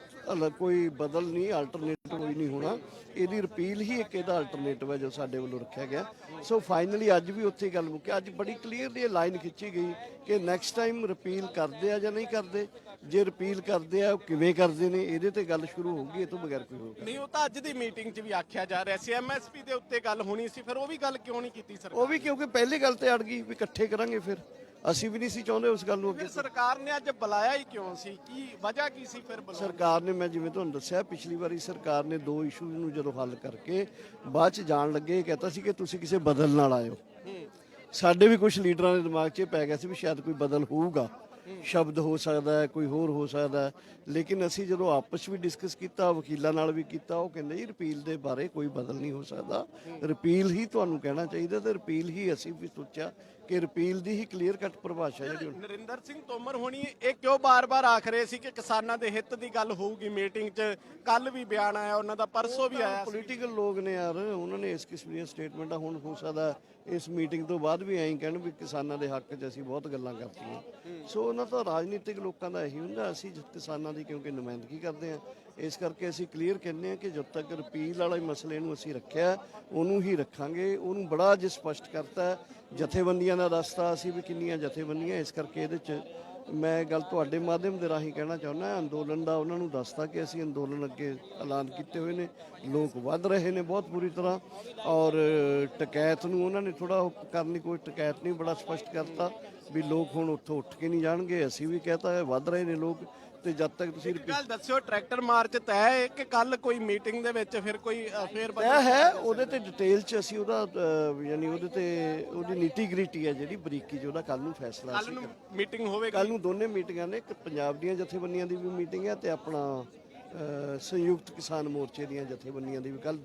ਕੋਈ ਬਦਲ ਨਹੀਂ ਆਲਟਰਨੇਟਿਵ ਕੋਈ ਨਹੀਂ ਹੋਣਾ। ਇਹਦੀ ਰਿਪੀਲ ਹੀ ਇੱਕ ਇਹਦਾ ਆਲਟਰਨੇਟਿਵ ਹੈ ਜੋ ਸਾਡੇ ਵੱਲੋਂ ਰੱਖਿਆ ਗਿਆ। ਸੋ ਫਾਈਨਲੀ ਅੱਜ ਵੀ ਉੱਥੇ ਹੀ ਗੱਲ ਮੁੱਕੀ। ਅੱਜ ਬੜੀ ਕਲੀਅਰਲੀ ਇਹ ਲਾਈਨ ਖਿੱਚੀ ਗਈ ਕਿ ਨੈਕਸਟ ਟਾਈਮ ਰਿਪੀਲ ਕਰਦੇ ਆ ਜਾਂ ਨਹੀਂ ਕਰਦੇ। ਜੇ ਰਿਪੀਲ ਕਰਦੇ ਆ ਉਹ ਕਿਵੇਂ ਕਰਦੇ ਨੇ? ਇਹਦੇ ਤੇ ਗੱਲ ਸ਼ੁਰੂ ਹੋਊਗੀ ਇਹ ਤੋਂ ਬਗੈਰ ਕੋਈ ਹੋਰ ਨਹੀਂ ਉਹ ਤਾਂ ਅੱਜ ਦੀ ਮੀਟਿੰਗ 'ਚ ਵੀ ਆਖਿਆ ਜਾ ਰਿਹਾ ਸੀ। ਐਮਐਸਪੀ ਦੇ ਉੱਤੇ ਗੱਲ ਹੋਣੀ ਸੀ ਫਿਰ ਉਹ ਵੀ ਗੱਲ ਕਿਉਂ ਨਹੀਂ ਕੀਤੀ ਸਰਕਾਰ ਉਹ ਵੀ ਕਿਉਂਕਿ ਪਹਿਲੀ ਗੱਲ ਤੇ ਅੜ ਗਈ ਵੀ ਇਕੱਠੇ ਕਰਾਂਗੇ ਫਿਰ। ਅਸੀਂ ਵੀ ਨਹੀਂ ਸੀ ਚਾਹੁੰਦੇ ਉਸ ਗੱਲ ਨੂੰ ਅੱਗੇ ਫਿਰ ਸਰਕਾਰ ਨੇ ਅੱਜ ਬੁਲਾਇਆ ਹੀ ਕਿਉਂ ਸੀ? ਕੀ ਵਜ੍ਹਾ ਕੀ ਸੀ ਫਿਰ ਬੁਲਾਉਣ ਦੀ? ਸਰਕਾਰ ਨੇ ਮੈਂ ਜਿਵੇਂ ਤੁਹਾਨੂੰ ਦੱਸਿਆ ਪਿਛਲੀ ਵਾਰੀ ਸਰਕਾਰ ਨੇ ਦੋ ਇਸ਼ੂਜ਼ ਨੂੰ ਜਦੋਂ ਹੱਲ ਕਰਕੇ ਬਾਅਦ ਚ ਜਾਣ ਲੱਗੇ ਕਹਤਾ ਸੀ ਕਿ ਤੁਸੀਂ ਕਿਸੇ ਬਦਲ ਨਾਲ ਆਇਓ। ਸਾਡੇ ਵੀ ਕੁਝ ਲੀਡਰਾਂ ਦੇ ਦਿਮਾਗ 'ਚ ਇਹ ਪੈ ਗਿਆ ਸੀ ਵੀ ਸ਼ਾਇਦ ਕੋਈ ਬਦਲ ਹੋਊਗਾ। ਸ਼ਬਦ ਹੋ ਸਕਦਾ ਹੈ ਕੋਈ ਹੋਰ ਹੋ ਸਕਦਾ ਹੈ। ਲੇਕਿਨ ਅਸੀਂ ਜਦੋਂ ਆਪਸ ਵਿੱਚ ਡਿਸਕਸ ਕੀਤਾ ਵਕੀਲਾਂ ਨਾਲ ਵੀ ਕੀਤਾ ਉਹ ਕਹਿੰਦੇ ਜੀ ਰਿਪੀਲ ਦੇ ਬਾਰੇ ਕੋਈ ਬਦਲ ਨਹੀਂ ਹੋ ਸਕਦਾ। ਰਿਪੀਲ ਹੀ ਤੁਹਾਨੂੰ ਕਹਿਣਾ ਚਾਹੀਦਾ ਤੇ ਰਿਪੀਲ ਹੀ ਅਸੀਂ ਵੀ ਸੋਚਿਆ ਕਿ ਰਿਪੀਲ ਦੀ ਹੀ ਕਲੀਅਰ ਕੱਟ ਪਰਿਭਾਸ਼ਾ ਜਿਹੜੀ ਹੁਣ ਨਰਿੰਦਰ ਸਿੰਘ ਤੋਮਰ ਹੋਣੀ ਇਹ ਕਿਉਂ ਬਾਰ-ਬਾਰ ਆਖ ਰਹੇ ਸੀ ਕਿ ਕਿਸਾਨਾਂ ਦੇ ਹਿੱਤ ਦੀ ਗੱਲ ਹੋਊਗੀ ਮੀਟਿੰਗ 'ਚ? ਕੱਲ ਵੀ ਬਿਆਨ ਆਇਆ ਉਹਨਾਂ ਦਾ ਪਰਸੋਂ ਵੀ ਆਇਆ ਸੀ। ਪੋਲੀਟੀਕਲ ਲੋਕ ਨੇ ਯਾਰ ਉਹਨਾਂ ਨੇ ਇਸ ਕਿਸਮ ਦੀਆਂ ਸਟੇਟਮੈਂਟਾਂ ਹੁਣ ਹੋ ਸਕਦਾ ਇਸ ਮੀਟਿੰਗ ਤੋਂ ਬਾਅਦ ਵੀ ਐਂ ਕਹਿਣ ਵੀ ਕਿਸਾਨਾਂ ਦੇ ਹੱਕ 'ਚ ਅਸੀਂ ਬਹੁਤ ਗੱਲਾਂ ਕਰਤੀਆਂ। ਸੋ ਉਹਨਾਂ ਤਾਂ ਰਾਜਨੀਤਿਕ ਲੋਕਾਂ ਦਾ ਇਹੀ ਹੁੰਦਾ ਅਸੀਂ ਜ- ਕਿਸਾਨਾਂ ਦੀ ਕਿਉਂਕਿ ਨੁਮਾਇੰਦਗੀ ਕਰਦੇ ਆ ਇਸ ਕਰਕੇ ਅਸੀਂ ਕਲੀਅਰ ਕਹਿੰਦੇ ਆ ਕਿ ਜਦ ਤੱਕ ਰਿਪੀਲ ਵਾਲੇ ਮਸਲੇ ਨੂੰ ਅਸੀਂ ਰੱਖਿਆ ਉਹਨੂੰ ਹੀ ਰੱਖਾਂਗੇ ਉਹਨੂੰ ਬੜਾ ਜਿ ਸਪਸ਼ਟ ਕਰਤਾ। ਜਥੇਬੰਦੀਆਂ ਦਾ ਰਸਤਾ ਅਸੀਂ ਵੀ ਕਿੰਨੀਆਂ ਜਥੇਬੰਦੀਆਂ, ਇਸ ਕਰਕੇ ਇਹਦੇ 'ਚ ਮੈਂ ਗੱਲ ਤੁਹਾਡੇ ਮਾਧਿਅਮ ਦੇ ਰਾਹੀਂ ਕਹਿਣਾ ਚਾਹੁੰਦਾ, ਅੰਦੋਲਨ ਦਾ ਉਹਨਾਂ ਨੂੰ ਦੱਸਤਾ ਕਿ ਅਸੀਂ ਅੰਦੋਲਨ ਅੱਗੇ ਐਲਾਨ ਕੀਤੇ ਹੋਏ ਨੇ, ਲੋਕ ਵੱਧ ਰਹੇ ਨੇ ਬਹੁਤ ਬੁਰੀ ਤਰ੍ਹਾਂ ਔਰ ਟਕੈਤ ਨੂੰ ਉਹਨਾਂ ਨੇ ਥੋੜਾ ਕਰਨ ਦੀ ਕੋਈ ਟਕੈਤ ਨਹੀਂ, ਬੜਾ ਸਪਸ਼ਟ ਕਰਤਾ ਵੀ ਲੋਕ ਹੁਣ ਉੱਥੋਂ ਉੱਠ ਕੇ ਨਹੀਂ ਜਾਣਗੇ, ਅਸੀਂ ਵੀ ਕਹਤਾ ਹੈ, ਵੱਧ ਰਹੇ ਨੇ ਲੋਕ। ਤੇ ਜਦ ਤੱਕ ਤੁਸੀਂ ਇੱਕ ਗੱਲ ਦੱਸਿਓ ਟਰੈਕਟਰ ਮਾਰਚ ਤੈਅ ਹੈ ਕਿ ਕੱਲ ਕੋਈ ਮੀਟਿੰਗ ਦੇ ਵਿੱਚ ਫਿਰ ਕੋਈ ਫੇਰ ਤੈਅ ਹੈ ਉਹਦੇ ਤੇ ਡਿਟੇਲ ਚ ਅਸੀਂ ਉਹਦਾ ਯਾਨੀ ਉਹਦੇ ਤੇ ਉਹਦੀ ਨੀਟੀ ਗ੍ਰਿਟੀ ਹੈ ਜਿਹੜੀ ਬਰੀਕੀ ਚ ਉਹਦਾ ਕੱਲ ਨੂੰ ਫੈਸਲਾ ਕੱਲ ਨੂੰ ਮੀਟਿੰਗ ਹੋਵੇਗੀ। ਕੱਲ ਨੂੰ ਦੋਨੇ ਮੀਟਿੰਗਾਂ ਨੇ ਇੱਕ ਪੰਜਾਬ ਦੀਆਂ ਜਥੇਬੰਦੀਆਂ ਦੀ ਵੀ ਮੀਟਿੰਗ ਹੈ ਤੇ ਆਪਣਾ ਸੰਯੁਕਤ ਕਿਸਾਨ ਮੋਰਚੇ ਦੀਆਂ ਜਥੇਬੰਦੀਆਂ ਦੀ ਵੀ। ਕੱਲ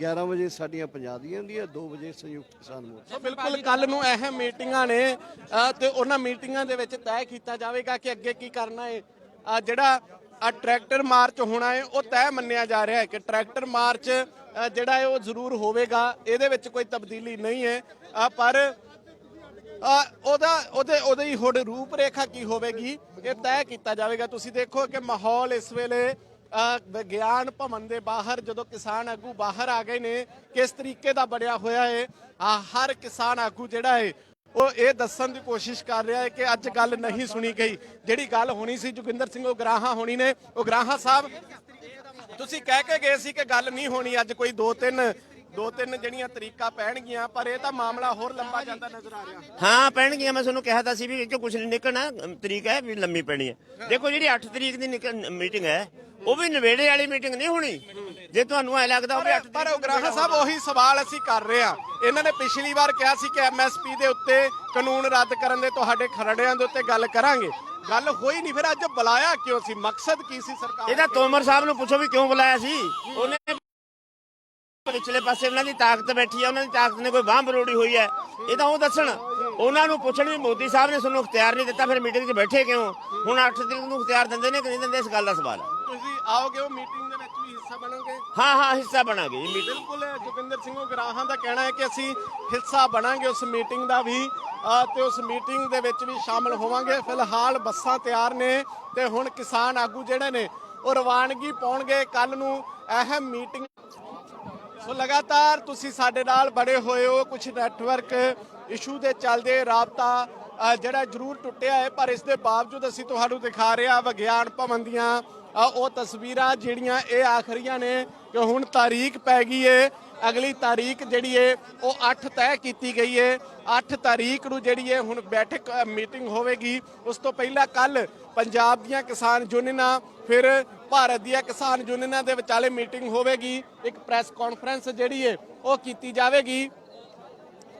11 ਵਜੇ ਸਾਡੀਆਂ ਪੰਜਾਬ ਦੀਆਂ ਦੀ ਹੈ 2 ਵਜੇ ਸੰਯੁਕਤ ਕਿਸਾਨ ਮੋਰਚਾ। ਬਿਲਕੁਲ ਕੱਲ ਨੂੰ ਅਹਿਮ ਮੀਟਿੰਗਾਂ ਨੇ ਤੇ ਉਹਨਾਂ ਮੀਟਿੰਗਾਂ ਦੇ ਵਿੱਚ ਤੈਅ ਕੀਤਾ ਜਾਵੇਗਾ ਕਿ ਅੱਗੇ ਕੀ ਕਰਨਾ ਹੈ ਜਿਹੜਾ ਆ ਟਰੈਕਟਰ ਮਾਰਚ ਹੋਣਾ ਹੈ ਉਹ ਤੈਅ ਮੰਨਿਆ ਜਾ ਰਿਹਾ ਹੈ ਕਿ ਟਰੈਕਟਰ ਮਾਰਚ ਜਿਹੜਾ ਹੈ ਉਹ ਜ਼ਰੂਰ ਹੋਵੇਗਾ। ਇਹਦੇ ਵਿੱਚ ਕੋਈ ਤਬਦੀਲੀ ਨਹੀਂ ਹੈ ਅ, ਪਰ ਉਹਦਾ ਉਹਦੇ ਉਹਦੇ ਹੀ ਹੁਣ ਰੂਪ ਰੇਖਾ ਕੀ ਹੋਵੇਗੀ ਇਹ ਤੈਅ ਕੀਤਾ ਜਾਵੇਗਾ। ਤੁਸੀਂ ਦੇਖੋ ਕਿ ਮਾਹੌਲ ਇਸ ਵੇਲੇ ਵਿਗਿਆਨ ਭਵਨ ਦੇ ਬਾਹਰ ਜਦੋਂ ਕਿਸਾਨ ਆਗੂ ਬਾਹਰ ਆ ਗਏ ਨੇ ਕਿਸ ਤਰੀਕੇ ਦਾ ਬਣਿਆ ਹੋਇਆ ਹੈ ਹਰ ਕਿਸਾਨ ਆਗੂ ਜਿਹੜਾ ਹੈ ਉਹ ਇਹ ਦੱਸਣ ਦੀ ਕੋਸ਼ਿਸ਼ ਕਰ ਰਿਹਾ ਹੈ ਕਿ ਅੱਜ ਗੱਲ ਨਹੀਂ ਸੁਣੀ ਗਈ। ਜਿਹੜੀ ਗੱਲ ਹੋਣੀ ਸੀ ਜੋਗਿੰਦਰ ਸਿੰਘ ਉਗਰਾਹਾਂ ਹੋਣੀ ਨੇ। ਉਗਰਾਹਾਂ ਸਾਹਿਬ ਤੁਸੀਂ ਕਹਿ ਕੇ ਗਏ ਸੀ ਕਿ ਗੱਲ ਨਹੀਂ ਹੋਣੀ ਅੱਜ ਕੋਈ ਦੋ ਤਿੰਨ ਦੋ ਤਿੰਨ ਜਿਹੜੀਆਂ ਤਰੀਕਾ ਪੈਣਗੀਆਂ ਪਰ ਇਹ ਤਾਂ ਮਾਮਲਾ ਹੋਰ ਲੰਬਾ ਜਾਂਦਾ ਨਜ਼ਰ ਆ ਰਿਹਾ। ਹਾਂ ਪੈਣਗੀਆਂ ਮੈਂ ਤੁਹਾਨੂੰ ਕਿਹਾ ਤਾਂ ਸੀ ਵੀ ਇਹ ਕੁਝ ਨਹੀਂ ਨਿਕਲਣਾ ਅਮ, ਤਰੀਕ ਹੈ ਵੀ ਲੰਮੀ ਪੈਣੀ ਹੈ। ਦੇਖੋ ਜਿਹੜੀ 8 ਤਰੀਕ ਦੀ ਮੀਟਿੰਗ ਹੈ ਉਹ ਵੀ ਨਵੇੜੇ ਵਾਲੀ ਮੀਟਿੰਗ ਨਹੀਂ ਹੋਣੀ। ਜੇ ਤੁਹਾਨੂੰ ਐ ਲੱਗਦਾ ਹੋਵੇ 8 ਪਰ ਉਗਰਾਹਾ ਸਾਹਿਬ ਉਹੀ ਸਵਾਲ ਅਸੀਂ ਕਰ ਰਹੇ ਹਾਂ। ਇਹਨਾਂ ਨੇ ਪਿਛਲੀ ਵਾਰ ਕਿਹਾ ਸੀ ਕਿ ਐਮਐਸਪੀ ਦੇ ਉੱਤੇ ਕਾਨੂੰਨ ਰੱਦ ਕਰਨ ਦੇ ਤੁਹਾਡੇ ਖਰੜਿਆਂ ਦੇ ਉੱਤੇ ਗੱਲ ਕਰਾਂਗੇ। ਗੱਲ ਹੋਈ ਨਹੀਂ ਫਿਰ ਅੱਜ ਬੁਲਾਇਆ ਕਿਉਂ ਸੀ? ਮਕਸਦ ਕੀ ਸੀ ਸਰਕਾਰ ਇਹਦਾ ਤੋਮਰ ਸਾਹਿਬ ਨੂੰ ਪੁੱਛੋ ਵੀ ਕਿਉਂ ਬੁਲਾਇਆ ਸੀ। ਉਹਨੇ ਪਿਛਲੇ ਪਾਸੇ ਉਹਨਾਂ ਦੀ ਤਾਕਤ ਬੈਠੀ ਹੈ ਉਹਨਾਂ ਦੀ ਤਾਕਤ ਨੇ ਕੋਈ ਬਾਂਹ ਬਰੋੜੀ ਹੋਈ ਹੈ ਇਹ ਤਾਂ ਉਹ ਦੱਸਣ ਉਹਨਾਂ ਨੂੰ ਪੁੱਛਣ ਵੀ ਮੋਦੀ ਸਾਹਿਬ ਨੇ ਸਾਨੂੰ ਇਖਤਿਆਰ ਨਹੀਂ ਦਿੱਤਾ ਫਿਰ ਮੀਟਿੰਗ 'ਚ ਬੈਠੇ ਕਿਉਂ? ਹੁਣ 8 ਤਰੀਕ ਨੂੰ ਇਖਤਿਆਰ ਦਿੰਦੇ ਨੇ ਕਿ ਨਹੀਂ ਦਿੰਦੇ ਇਸ ਗੱਲ ਦਾ ਸਵਾਲ ਤੁਸੀਂ ਆਓਗੇ ਉਹ ਮੀਟਿੰਗ ਹਿੱਸਾ ਬਣੋਗੇ? ਹਾਂ ਹਾਂ ਹਿੱਸਾ ਬਣਾਂਗੇ ਇਹ ਮੀਟਿੰਗ ਬਿਲਕੁਲ ਜੋਗਿੰਦਰ ਸਿੰਘ ਉਗਰਾਹਾਂ ਦਾ ਕਹਿਣਾ ਹੈ ਕਿ ਅਸੀਂ ਹਿੱਸਾ ਬਣਾਂਗੇ ਉਸ ਮੀਟਿੰਗ ਦਾ ਵੀ ਅ, ਤੇ ਉਸ ਮੀਟਿੰਗ ਦੇ ਵਿੱਚ ਵੀ ਸ਼ਾਮਲ ਹੋਵਾਂਗੇ। ਫਿਲਹਾਲ ਬੱਸਾਂ ਤਿਆਰ ਨੇ ਤੇ ਹੁਣ ਕਿਸਾਨ ਆਗੂ ਜਿਹੜੇ ਨੇ ਉਹ ਰਵਾਨਗੀ ਪਾਉਣਗੇ। ਕੱਲ ਨੂੰ ਅਹਿਮ ਮੀਟਿੰਗ ਸੋ ਲਗਾਤਾਰ ਤੁਸੀਂ ਸਾਡੇ ਨਾਲ ਬੜੇ ਹੋਏ ਹੋ। ਕੁਝ ਨੈਟਵਰਕ ਇਸ਼ੂ ਦੇ ਚੱਲਦੇ ਰਾਬਤਾ ਅ, ਜਿਹੜਾ ਜ਼ਰੂਰ ਟੁੱਟਿਆ ਹੈ ਪਰ ਇਸ ਦੇ ਬਾਵਜੂਦ ਅਸੀਂ ਤੁਹਾਨੂੰ ਦਿਖਾ ਰਹੇ ਹਾਂ ਵਿਗਿਆਨ ਭਵਨ ਦੀਆਂ ਅ, ਉਹ ਤਸਵੀਰਾਂ ਜਿਹੜੀਆਂ ਇਹ ਆਖਰੀਆਂ ਨੇ ਕਿ ਹੁਣ ਤਾਰੀਖ ਪੈ ਗਈ ਏ ਅਗਲੀ ਤਾਰੀਖ ਜਿਹੜੀ ਏ ਉਹ 8 ਤੈਅ ਕੀਤੀ ਗਈ ਏ। 8 ਤਾਰੀਖ ਨੂੰ ਜਿਹੜੀ ਏ ਹੁਣ ਬੈਠਕ ਮੀਟਿੰਗ ਹੋਵੇਗੀ। ਉਸ ਤੋਂ ਪਹਿਲਾਂ ਕੱਲ ਪੰਜਾਬ ਦੀਆਂ ਕਿਸਾਨ ਯੂਨੀਅਨਾਂ ਫਿਰ ਭਾਰਤ ਦੀਆਂ ਕਿਸਾਨ ਯੂਨੀਅਨਾਂ ਦੇ ਵਿਚਾਲੇ ਮੀਟਿੰਗ ਹੋਵੇਗੀ। ਇੱਕ ਪ੍ਰੈਸ ਕਾਨਫਰੰਸ ਜਿਹੜੀ ਏ ਉਹ ਕੀਤੀ ਜਾਵੇਗੀ।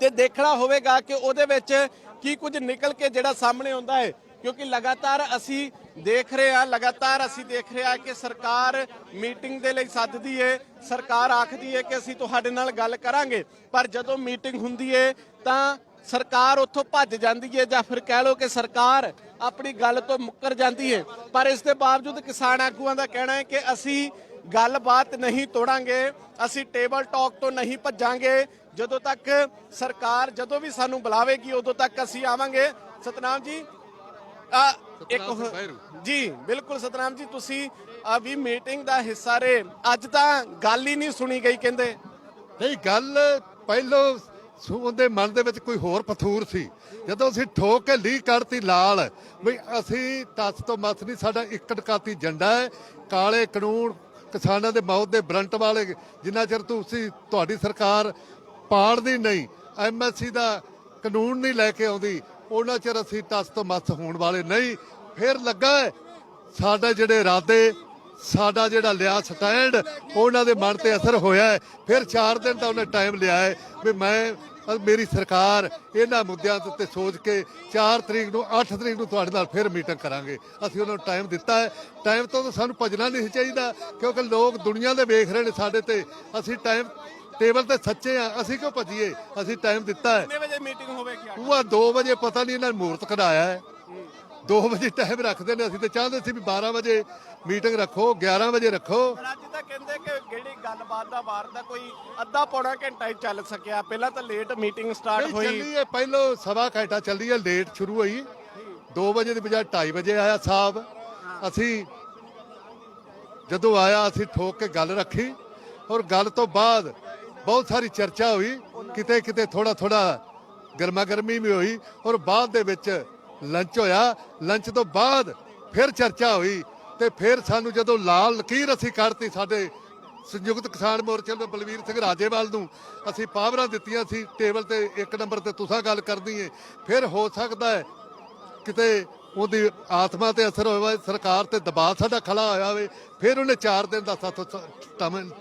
ਤੇ ਦੇਖਣਾ ਹੋਵੇਗਾ ਕਿ ਉਹਦੇ ਵਿੱਚ ਕੀ ਕੁਝ ਨਿਕਲ ਕੇ ਜਿਹੜਾ ਸਾਹਮਣੇ ਆਉਂਦਾ ਹੈ ਕਿਉਂਕਿ ਲਗਾਤਾਰ ਅਸੀਂ ਦੇਖ ਰਹੇ ਹਾਂ ਲਗਾਤਾਰ ਅਸੀਂ ਦੇਖ ਰਹੇ ਹਾਂ ਕਿ ਸਰਕਾਰ ਮੀਟਿੰਗ ਦੇ ਲਈ ਸੱਦਦੀ ਏ, ਸਰਕਾਰ ਆਖਦੀ ਏ ਕਿ ਅਸੀਂ ਤੁਹਾਡੇ ਨਾਲ ਗੱਲ ਕਰਾਂਗੇ। ਪਰ ਜਦੋਂ ਮੀਟਿੰਗ ਹੁੰਦੀ ਏ, ਤਾਂ ਸਰਕਾਰ ਉੱਥੋਂ ਭੱਜ ਜਾਂਦੀ ਏ ਜਾਂ ਫਿਰ ਕਹਿ ਲਓ ਕਿ ਸਰਕਾਰ ਆਪਣੀ ਗੱਲ ਤੋਂ ਮੁੱਕਰ ਜਾਂਦੀ ਏ। ਪਰ ਇਸ ਦੇ ਬਾਵਜੂਦ ਕਿਸਾਨ ਆਗੂਆਂ ਦਾ ਕਹਿਣਾ ਹੈ ਕਿ ਅਸੀਂ ਗੱਲਬਾਤ ਨਹੀਂ ਤੋੜਾਂਗੇ, ਅਸੀਂ ਟੇਬਲ ਟਾਕ ਤੋਂ ਨਹੀਂ ਭੱਜਾਂਗੇ। ਜਦੋਂ ਤੱਕ ਸਰਕਾਰ ਜਦੋਂ ਵੀ ਸਾਨੂੰ ਬੁਲਾਵੇਗੀ, ਉਦੋਂ ਤੱਕ ਅਸੀਂ ਆਵਾਂਗੇ। ਸਤਨਾਮ ਜੀ ਆ ਇੱਕ ਜੀ ਬਿਲਕੁਲ ਸਤਨਾਮ ਜੀ ਤੁਸੀਂ ਆ ਵੀ ਮੀਟਿੰਗ ਦਾ ਹਿੱਸਾ ਰਹੇ। ਅੱਜ ਤਾਂ ਗੱਲ ਹੀ ਨਹੀਂ ਸੁਣੀ ਗਈ ਕਹਿੰਦੇ। ਨਹੀਂ ਗੱਲ ਪਹਿਲੋਂ ਸੂਨ ਦੇ ਮਨ ਦੇ ਵਿੱਚ ਕੋਈ ਹੋਰ ਪਥੂਰ ਸੀ। ਜਦੋਂ ਅਸੀਂ ਠੋਕ ਕੇ ਲੀ ਕੱਢਤੀ ਲਾਲ ਵੀ ਅਸੀਂ ਤੱਸ ਤੋਂ ਮੱਥ ਨਹੀਂ ਸਾਡਾ ਇੱਕ ਟਕਾਤੀ ਝੰਡਾ ਹੈ। ਕਾਲੇ ਕਾਨੂੰਨ ਕਿਸਾਨਾਂ ਦੇ ਮੌਤ ਦੇ ਬਰੰਟ ਵਾਲੇ ਜਿੰਨਾ ਚਿਰ ਤੁਸੀਂ ਤੁਹਾਡੀ ਸਰਕਾਰ ਪਾੜਦੀ ਨਹੀਂ ਐਮਐਸਸੀ ਦਾ ਕਾਨੂੰਨ ਨਹੀਂ ਲੈ ਕੇ ਆਉਂਦੀ ਉਹਨਾਂ ਚਿਰ ਅਸੀਂ ਤੱਸ ਤੋਂ ਹੋਣ ਵਾਲੇ ਨਹੀਂ। ਫਿਰ ਲੱਗਾ ਸਾਡੇ ਜਿਹੜੇ ਇਰਾਦੇ, ਸਾਡਾ ਜਿਹੜਾ ਲਿਆ ਸਟੈਂਡ, ਉਹਨਾਂ ਦੇ ਮਨ ਤੇ ਅਸਰ ਹੋਇਆ ਹੈ। ਫਿਰ 4 ਦਿਨ ਤਾਂ ਉਹਨੇ ਟਾਈਮ ਲਿਆ ਹੈ ਵੀ ਮੈਂ ਮੇਰੀ ਸਰਕਾਰ ਇਹਨਾਂ ਮੁੱਦਿਆਂ ਦੇ ਉੱਤੇ ਸੋਚ ਕੇ 4 ਤਰੀਕ ਨੂੰ 8 ਤਰੀਕ ਨੂੰ ਤੁਹਾਡੇ ਨਾਲ ਫਿਰ ਮੀਟਿੰਗ ਕਰਾਂਗੇ। ਅਸੀਂ ਉਹਨਾਂ ਨੂੰ ਟਾਈਮ ਦਿੱਤਾ ਹੈ। ਟਾਈਮ ਤੋਂ ਤਾਂ ਸਾਨੂੰ ਭੱਜਣਾ ਨਹੀਂ ਸੀ ਚਾਹੀਦਾ, ਕਿਉਂਕਿ ਲੋਕ ਦੁਨੀਆ ਦੇ ਵੇਖ ਰਹੇ ਨੇ ਸਾਡੇ ਤੇ। ਅਸੀਂ ਟਾਈਮ ਟੇਬਲ ਤੇ ਸੱਚੇ ਆ ਅਸੀਂ ਕਿਉਂ ਭੱਜੀਏ? ਅਸੀਂ ਟਾਈਮ ਦਿੱਤਾ ਹੈ। ਕਿੰਨੇ ਵਜੇ ਮੀਟਿੰਗ ਹੋਵੇਗੀ ਉਹ 2 ਵਜੇ ਪਤਾ ਨਹੀਂ ਇਹਨਾਂ ਨੇ ਮੂਰਤ ਕਢਾਇਆ ਹੈ। 2 ਵਜੇ ਟਾਈਮ ਰੱਖਦੇ ਨੇ ਅਸੀਂ ਤੇ ਚਾਹੁੰਦੇ ਸੀ ਵੀ 12 ਵਜੇ ਮੀਟਿੰਗ ਰੱਖੋ 11 ਵਜੇ ਰੱਖੋ। ਪਰ ਅੱਜ ਤਾਂ ਕਹਿੰਦੇ ਕਿ ਜਿਹੜੀ ਗੱਲਬਾਤ ਦਾ ਵਾਰ ਦਾ ਕੋਈ ਅੱਧਾ ਪੌਣਾ ਘੰਟਾ ਹੀ ਚੱਲ ਸਕਿਆ। ਪਹਿਲਾਂ ਤਾਂ ਲੇਟ ਮੀਟਿੰਗ ਸਟਾਰਟ ਨਹੀਂ ਹੋਈ। ਚੱਲੀ ਹੈ ਪਹਿਲੋ ਸਵਾ ਘੰਟਾ ਚੱਲੀ ਹੈ ਲੇਟ ਸ਼ੁਰੂ ਹੋਈ। 2 ਵਜੇ ਦੀ ਬਜਾਏ 2:30 ਵਜੇ ਆਇਆ ਸਾਹਿਬ। ਅਸੀਂ ਜਦੋਂ ਆਇਆ ਅਸੀਂ ਠੋਕ ਕੇ ਗੱਲ ਰੱਖੀ। ਔਰ ਗੱਲ ਤੋਂ ਬਾਅਦ ਬਹੁਤ ਸਾਰੀ ਚਰਚਾ ਹੋਈ ਕਿਤੇ ਕਿਤੇ ਥੋੜਾ ਥੋੜਾ ਗਰਮਾ ਗਰਮੀ ਵੀ ਹੋਈ ਔਰ ਬਾਅਦ ਦੇ ਵਿੱਚ ਲੰਚ ਹੋਇਆ। ਲੰਚ ਤੋਂ ਬਾਅਦ ਫਿਰ ਚਰਚਾ ਹੋਈ ਤੇ ਫਿਰ ਸਾਨੂੰ ਜਦੋਂ ਲਾਲ ਲਕੀਰ ਅਸੀਂ ਕੱਢਤੀ ਸਾਡੇ ਸੰਯੁਕਤ ਕਿਸਾਨ ਮੋਰਚੇ ਦੇ ਬਲਵੀਰ ਸਿੰਘ ਰਾਜੇਵਾਲ ਨੂੰ ਅਸੀਂ ਪਾਵਰਾਂ ਦਿੱਤੀਆਂ ਸੀ ਟੇਬਲ ਤੇ ਇੱਕ ਨੰਬਰ ਤੇ ਤੁਸੀਂ ਗੱਲ ਕਰਦੀ ਏ। ਫਿਰ ਹੋ ਸਕਦਾ ਹੈ ਕਿਤੇ ਉਹਦੀ ਆਤਮਾ ਤੇ ਅਸਰ ਹੋਇਆ ਹੋਵੇ, ਸਰਕਾਰ ਤੇ ਦਬਾਅ ਸਾਡਾ ਖੜਾ ਹੋਇਆ ਹੋਵੇ ਫਿਰ ਉਹਨੇ 4 ਦਿਨ ਦਾ ਸਾਥੋਂ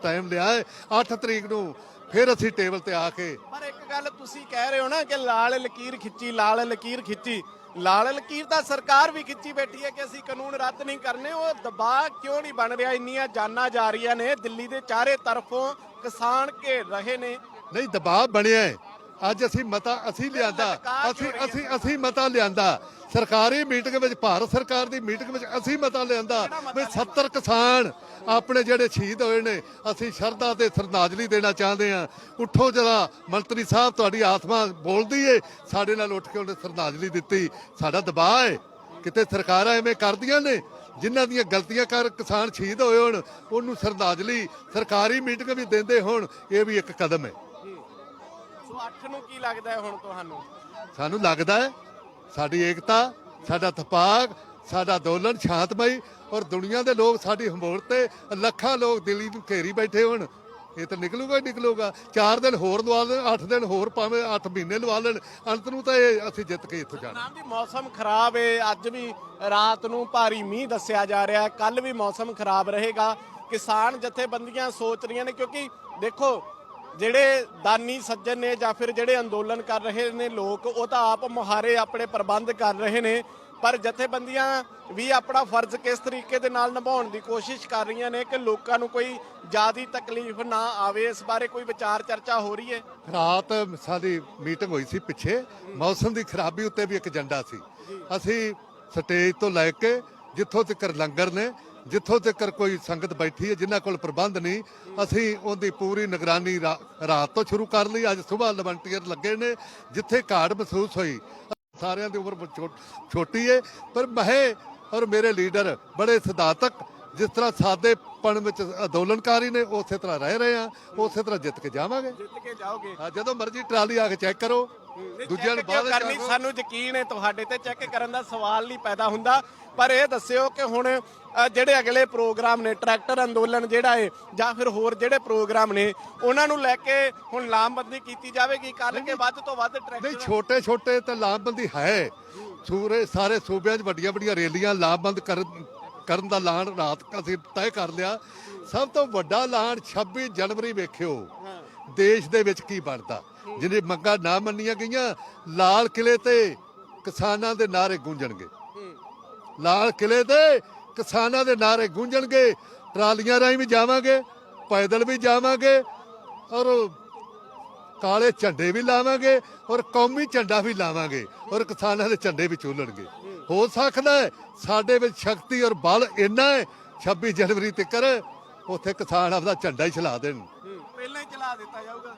ਟਾਈਮ ਲਿਆ ਹੈ। 8 ਤਰੀਕ ਨੂੰ ਫਿਰ ਅਸੀਂ ਟੇਬਲ ਤੇ ਆ ਕੇ ਪਰ ਇੱਕ ਗੱਲ ਤੁਸੀਂ ਕਹਿ ਰਹੇ ਹੋ ਨਾ ਕਿ ਲਾਲ ਲਕੀਰ ਖਿੱਚੀ ਲਾਲ ਲਕੀਰ ਖਿੱਚੀ। ਲਾਲ ਲਕੀਰ ਤਾਂ ਸਰਕਾਰ ਵੀ ਖਿੱਚੀ ਬੈਠੀ ਹੈ ਕਿ ਅਸੀਂ ਕਾਨੂੰਨ ਰੱਦ ਨਹੀਂ ਕਰਨੇ ਉਹ ਦਬਾਅ ਕਿਉਂ ਨਹੀਂ ਬਣ ਰਿਹਾ? ਇੰਨੀਆਂ ਜਾਨਾਂ ਜਾ ਰਹੀਆਂ ਨੇ ਦਿੱਲੀ ਦੇ ਚਾਰੇ ਤਰਫੋਂ ਕਿਸਾਨ ਘੇਰ ਰਹੇ ਨੇ। ਨਹੀਂ ਦਬਾਅ ਬਣਿਆ ਹੈ। ਅੱਜ ਅਸੀਂ ਮਤਾ ਅਸੀਂ ਲਿਆਂਦਾ ਅਸੀਂ ਅਸੀਂ ਅਸੀਂ ਮਤਾ ਲਿਆਂਦਾ। ਸਰਕਾਰੀ ਮੀਟਿੰਗ ਵਿੱਚ ਭਾਰਤ ਸਰਕਾਰ ਦੀ ਮੀਟਿੰਗ ਵਿੱਚ ਅਸੀਂ ਮਤਾ ਲਿਆਂਦਾ ਵੀ 70 ਕਿਸਾਨ ਆਪਣੇ ਜਿਹੜੇ ਸ਼ਹੀਦ ਹੋਏ ਨੇ ਅਸੀਂ ਸ਼ਰਧਾ ਤੇ ਸਰਦਾਜਲੀ ਦੇਣਾ ਚਾਹੁੰਦੇ ਆ ਉੱਠੋ ਜਰਾ ਮੰਤਰੀ ਸਾਹਿਬ ਤੁਹਾਡੀ ਆਤਮਾ ਬੋਲਦੀ ਏ। ਸਾਡੇ ਨਾਲ ਉੱਠ ਕੇ ਉਹਨੇ ਸਰਦਾਜਲੀ ਦਿੱਤੀ। ਸਾਡਾ ਦਬਾਅ ਹੈ ਕਿਤੇ ਸਰਕਾਰਾਂ ਐਵੇਂ ਕਰਦੀਆਂ ਨੇ ਜਿਨ੍ਹਾਂ ਦੀਆਂ ਗਲਤੀਆਂ ਕਰ ਕਿਸਾਨ ਸ਼ਹੀਦ ਹੋਏ ਹੋਣ ਉਹਨੂੰ ਸਰਦਾਜਲੀ ਸਰਕਾਰੀ ਮੀਟਿੰਗ ਵੀ ਦਿੰਦੇ ਹੋਣ ਇਹ ਵੀ ਇੱਕ ਕਦਮ ਹੈ 8 ਨੂੰ ਕੀ ਲੱਗਦਾ ਹੈ ਹੁਣ ਤੁਹਾਨੂੰ? ਸਾਨੂੰ ਲੱਗਦਾ ਹੈ ਸਾਡੀ ਏਕਤਾ ਸਾਡਾ ਤਪਾਕ ਸਾਡਾ ਅੰਦੋਲਨ ਸ਼ਾਂਤਮਈ ਔਰ ਦੁਨੀਆ ਦੇ ਲੋਕ ਸਾਡੀ ਹੰਬੋੜ ਤੇ ਲੱਖਾਂ ਲੋਕ ਦਿੱਲੀ ਨੂੰ ਘੇਰੀ ਬੈਠੇ ਹੋਣ। ਇਹ ਤਾਂ ਨਿਕਲੂਗਾ ਹੀ ਨਿਕਲੂਗਾ। 4 ਦਿਨ ਹੋਰ ਲਵਾ ਲੈਣ 8 ਦਿਨ ਹੋਰ ਭਾਵੇਂ 8 ਮਹੀਨੇ ਲਵਾ ਲੈਣ। ਅੰਤ ਨੂੰ ਤਾਂ ਇਹ ਅਸੀਂ ਜਿੱਤ ਕੇ ਇੱਥੋਂ ਜਾਣਾ। ਨਾਮ ਜੀ ਮੌਸਮ ਖਰਾਬ ਏ। ਅੱਜ ਵੀ ਰਾਤ ਨੂੰ ਭਾਰੀ ਮੀਂਹ ਦੱਸਿਆ ਜਾ ਰਿਹਾ ਕੱਲ ਵੀ ਮੌਸਮ ਖਰਾਬ ਰਹੇਗਾ। ਕਿਸਾਨ ਜਥੇਬੰਦੀਆਂ ਸੋਚ ਰਹੀਆਂ ਨੇ ਕਿਉਂਕਿ ਦੇਖੋ ਜਿਹੜੇ ਦਾਨੀ ਸੱਜਣ ਨੇ ਜਾਂ ਫਿਰ ਜਿਹੜੇ ਅੰਦੋਲਨ ਕਰ ਰਹੇ ਨੇ ਲੋਕ ਉਹ ਤਾਂ ਆਪ ਮੁਹਾਰੇ ਆਪਣੇ ਪ੍ਰਬੰਧ ਕਰ ਰਹੇ ਨੇ। ਪਰ ਜਥੇਬੰਦੀਆਂ ਵੀ ਆਪਣਾ ਫਰਜ਼ ਕਿਸ ਤਰੀਕੇ ਦੇ ਨਾਲ ਨਿਭਾਉਣ ਦੀ ਕੋਸ਼ਿਸ਼ ਕਰ ਰਹੀਆਂ ਨੇ ਕਿ ਲੋਕਾਂ ਨੂੰ ਕੋਈ ਜ਼ਿਆਦੀ ਤਕਲੀਫ ਨਾ ਆਵੇ ਇਸ ਬਾਰੇ ਕੋਈ ਵਿਚਾਰ ਚਰਚਾ ਹੋ ਰਹੀ ਹੈ? ਰਾਤ ਸਾਡੀ ਮੀਟਿੰਗ ਹੋਈ ਸੀ ਪਿੱਛੇ। ਮੌਸਮ ਦੀ ਖਰਾਬੀ ਉੱਤੇ ਵੀ ਇੱਕ ਏਜੰਡਾ ਸੀ। ਅਸੀਂ ਸਟੇਜ ਤੋਂ ਲੈ ਕੇ ਜਿੱਥੋਂ ਤੱਕ ਲੰਗਰ ਨੇ ਜਿੱਥੋਂ ਤੱਕ ਕੋਈ ਸੰਗਤ ਬੈਠੀ ਹੈ ਜਿਨ੍ਹਾਂ ਕੋਲ ਪ੍ਰਬੰਧ ਨਹੀਂ ਅਸੀਂ ਉਹਦੀ ਪੂਰੀ ਨਿਗਰਾਨੀ ਰਾਤ ਤੋਂ ਸ਼ੁਰੂ ਕਰ ਲਈ ਅੱਜ ਸਵੇਰ ਵਲੰਟੀਅਰ ਲੱਗੇ ਨੇ ਜਿੱਥੇ ਘਾਟ ਮਹਿਸੂਸ ਹੋਈ। ਸਾਰਿਆਂ ਦੀ ਉਮਰ ਛੋਟੀ ਹੈ ਪਰ ਮੈਂ ਔਰ ਮੇਰੇ ਲੀਡਰ ਬੜੇ ਸਿਧਾਂਤਕ ਜਿਸ ਤਰ੍ਹਾਂ ਸਾਦੇਪਣ ਵਿੱਚ ਅੰਦੋਲਨਕਾਰੀ ਨੇ ਉਸੇ ਤਰ੍ਹਾਂ ਰਹਿ ਰਹੇ ਆ ਉਸੇ ਤਰ੍ਹਾਂ ਜਿੱਤ ਕੇ ਜਾਵਾਂਗੇ। ਜਿੱਤ ਕੇ ਜਾਓਗੇ। ਜਦੋਂ ਮਰਜ਼ੀ ਟਰਾਲੀ ਆ ਕੇ ਚੈੱਕ ਕਰੋ। ਦੂਜਿਆਂ ਨੂੰ ਬਾਅਦ ਕਰਨੀ? ਵਿੱਚ ਸਾਨੂੰ ਯਕੀਨ ਹੈ ਤੁਹਾਡੇ ਤੇ ਚੈੱਕ ਕਰਨ ਦਾ ਸਵਾਲ ਨਹੀਂ ਪੈਦਾ ਹੁੰਦਾ। ਪਰ ਇਹ ਦੱਸਿਓ ਕਿ ਹੁਣ ਅ, ਜਿਹੜੇ ਅਗਲੇ ਪ੍ਰੋਗਰਾਮ ਨੇ ਟਰੈਕਟਰ ਅੰਦੋਲਨ ਜਿਹੜਾ ਹੈ ਜਾਂ ਫਿਰ ਹੋਰ ਜਿਹੜੇ ਪ੍ਰੋਗਰਾਮ ਨੇ ਉਹਨਾਂ ਨੂੰ ਲੈ ਕੇ ਹੁਣ ਲਾਮਬੰਦੀ ਕੀਤੀ ਜਾਵੇਗੀ। ਕੱਲ ਕੇ ਵੱਧ ਤੋਂ ਵੱਧ ਨਹੀਂ ਟਰੈਕਟਰ ਛੋਟੇ ਛੋਟੇ ਤਾਂ ਲਾਮਬੰਦੀ ਹੈ। ਸੂਰੇ ਸਾਰੇ ਸੂਬਿਆਂ 'ਚ ਵੱਡੀਆਂ ਵੱਡੀਆਂ ਰੈਲੀਆਂ ਲਾਮਬੰਦ ਕਰਨ ਕਰਨ ਦਾ ਐਲਾਨ ਰਾਤ ਅਸੀਂ ਤੈਅ ਕਰ ਲਿਆ। ਸਭ ਤੋਂ ਵੱਡਾ ਐਲਾਨ 26 ਜਨਵਰੀ ਵੇਖਿਓ। ਦੇਸ਼ ਦੇ ਵਿੱਚ ਕੀ ਬਣਦਾ। ਜਿਹਨੇ ਮੰਗਾਂ ਨਾ ਮੰਨੀਆਂ ਗਈਆਂ, ਲਾਲ ਕਿਲੇ ਤੇ ਕਿਸਾਨਾਂ ਦੇ ਨਾਰੇ ਗੂੰਜਣਗੇ। ਲਾਲ ਕਿਲੇ ਤੇ ਕਿਸਾਨਾਂ ਦੇ ਨਾਰੇ ਗੂੰਜਣਗੇ, ਟਰਾਲੀਆਂ ਰਾਹੀਂ ਵੀ ਜਾਵਾਂਗੇ, ਪੈਦਲ ਵੀ ਜਾਵਾਂਗੇ, ਔਰ ਕਾਲੇ ਝੰਡੇ ਵੀ ਲਾਵਾਂਗੇ, ਔਰ ਕੌਮੀ ਝੰਡਾ ਵੀ ਲਾਵਾਂਗੇ, ਔਰ ਕਿਸਾਨਾਂ ਦੇ ਝੰਡੇ ਵੀ ਝੂਲਣਗੇ। ਹੋ ਸਕਦਾ ਹੈ ਸਾਡੇ ਵਿੱਚ ਸ਼ਕਤੀ ਔਰ ਬਲ ਇੰਨਾ ਹੈ 26 ਜਨਵਰੀ ਤੱਕ ਉੱਥੇ ਕਿਸਾਨ ਆਪਦਾ ਝੰਡਾ ਹੀ ਚਲਾ ਦੇਣ। ਪਹਿਲਾਂ ਹੀ ਚਲਾ ਦਿੱਤਾ ਜਾਊਗਾ।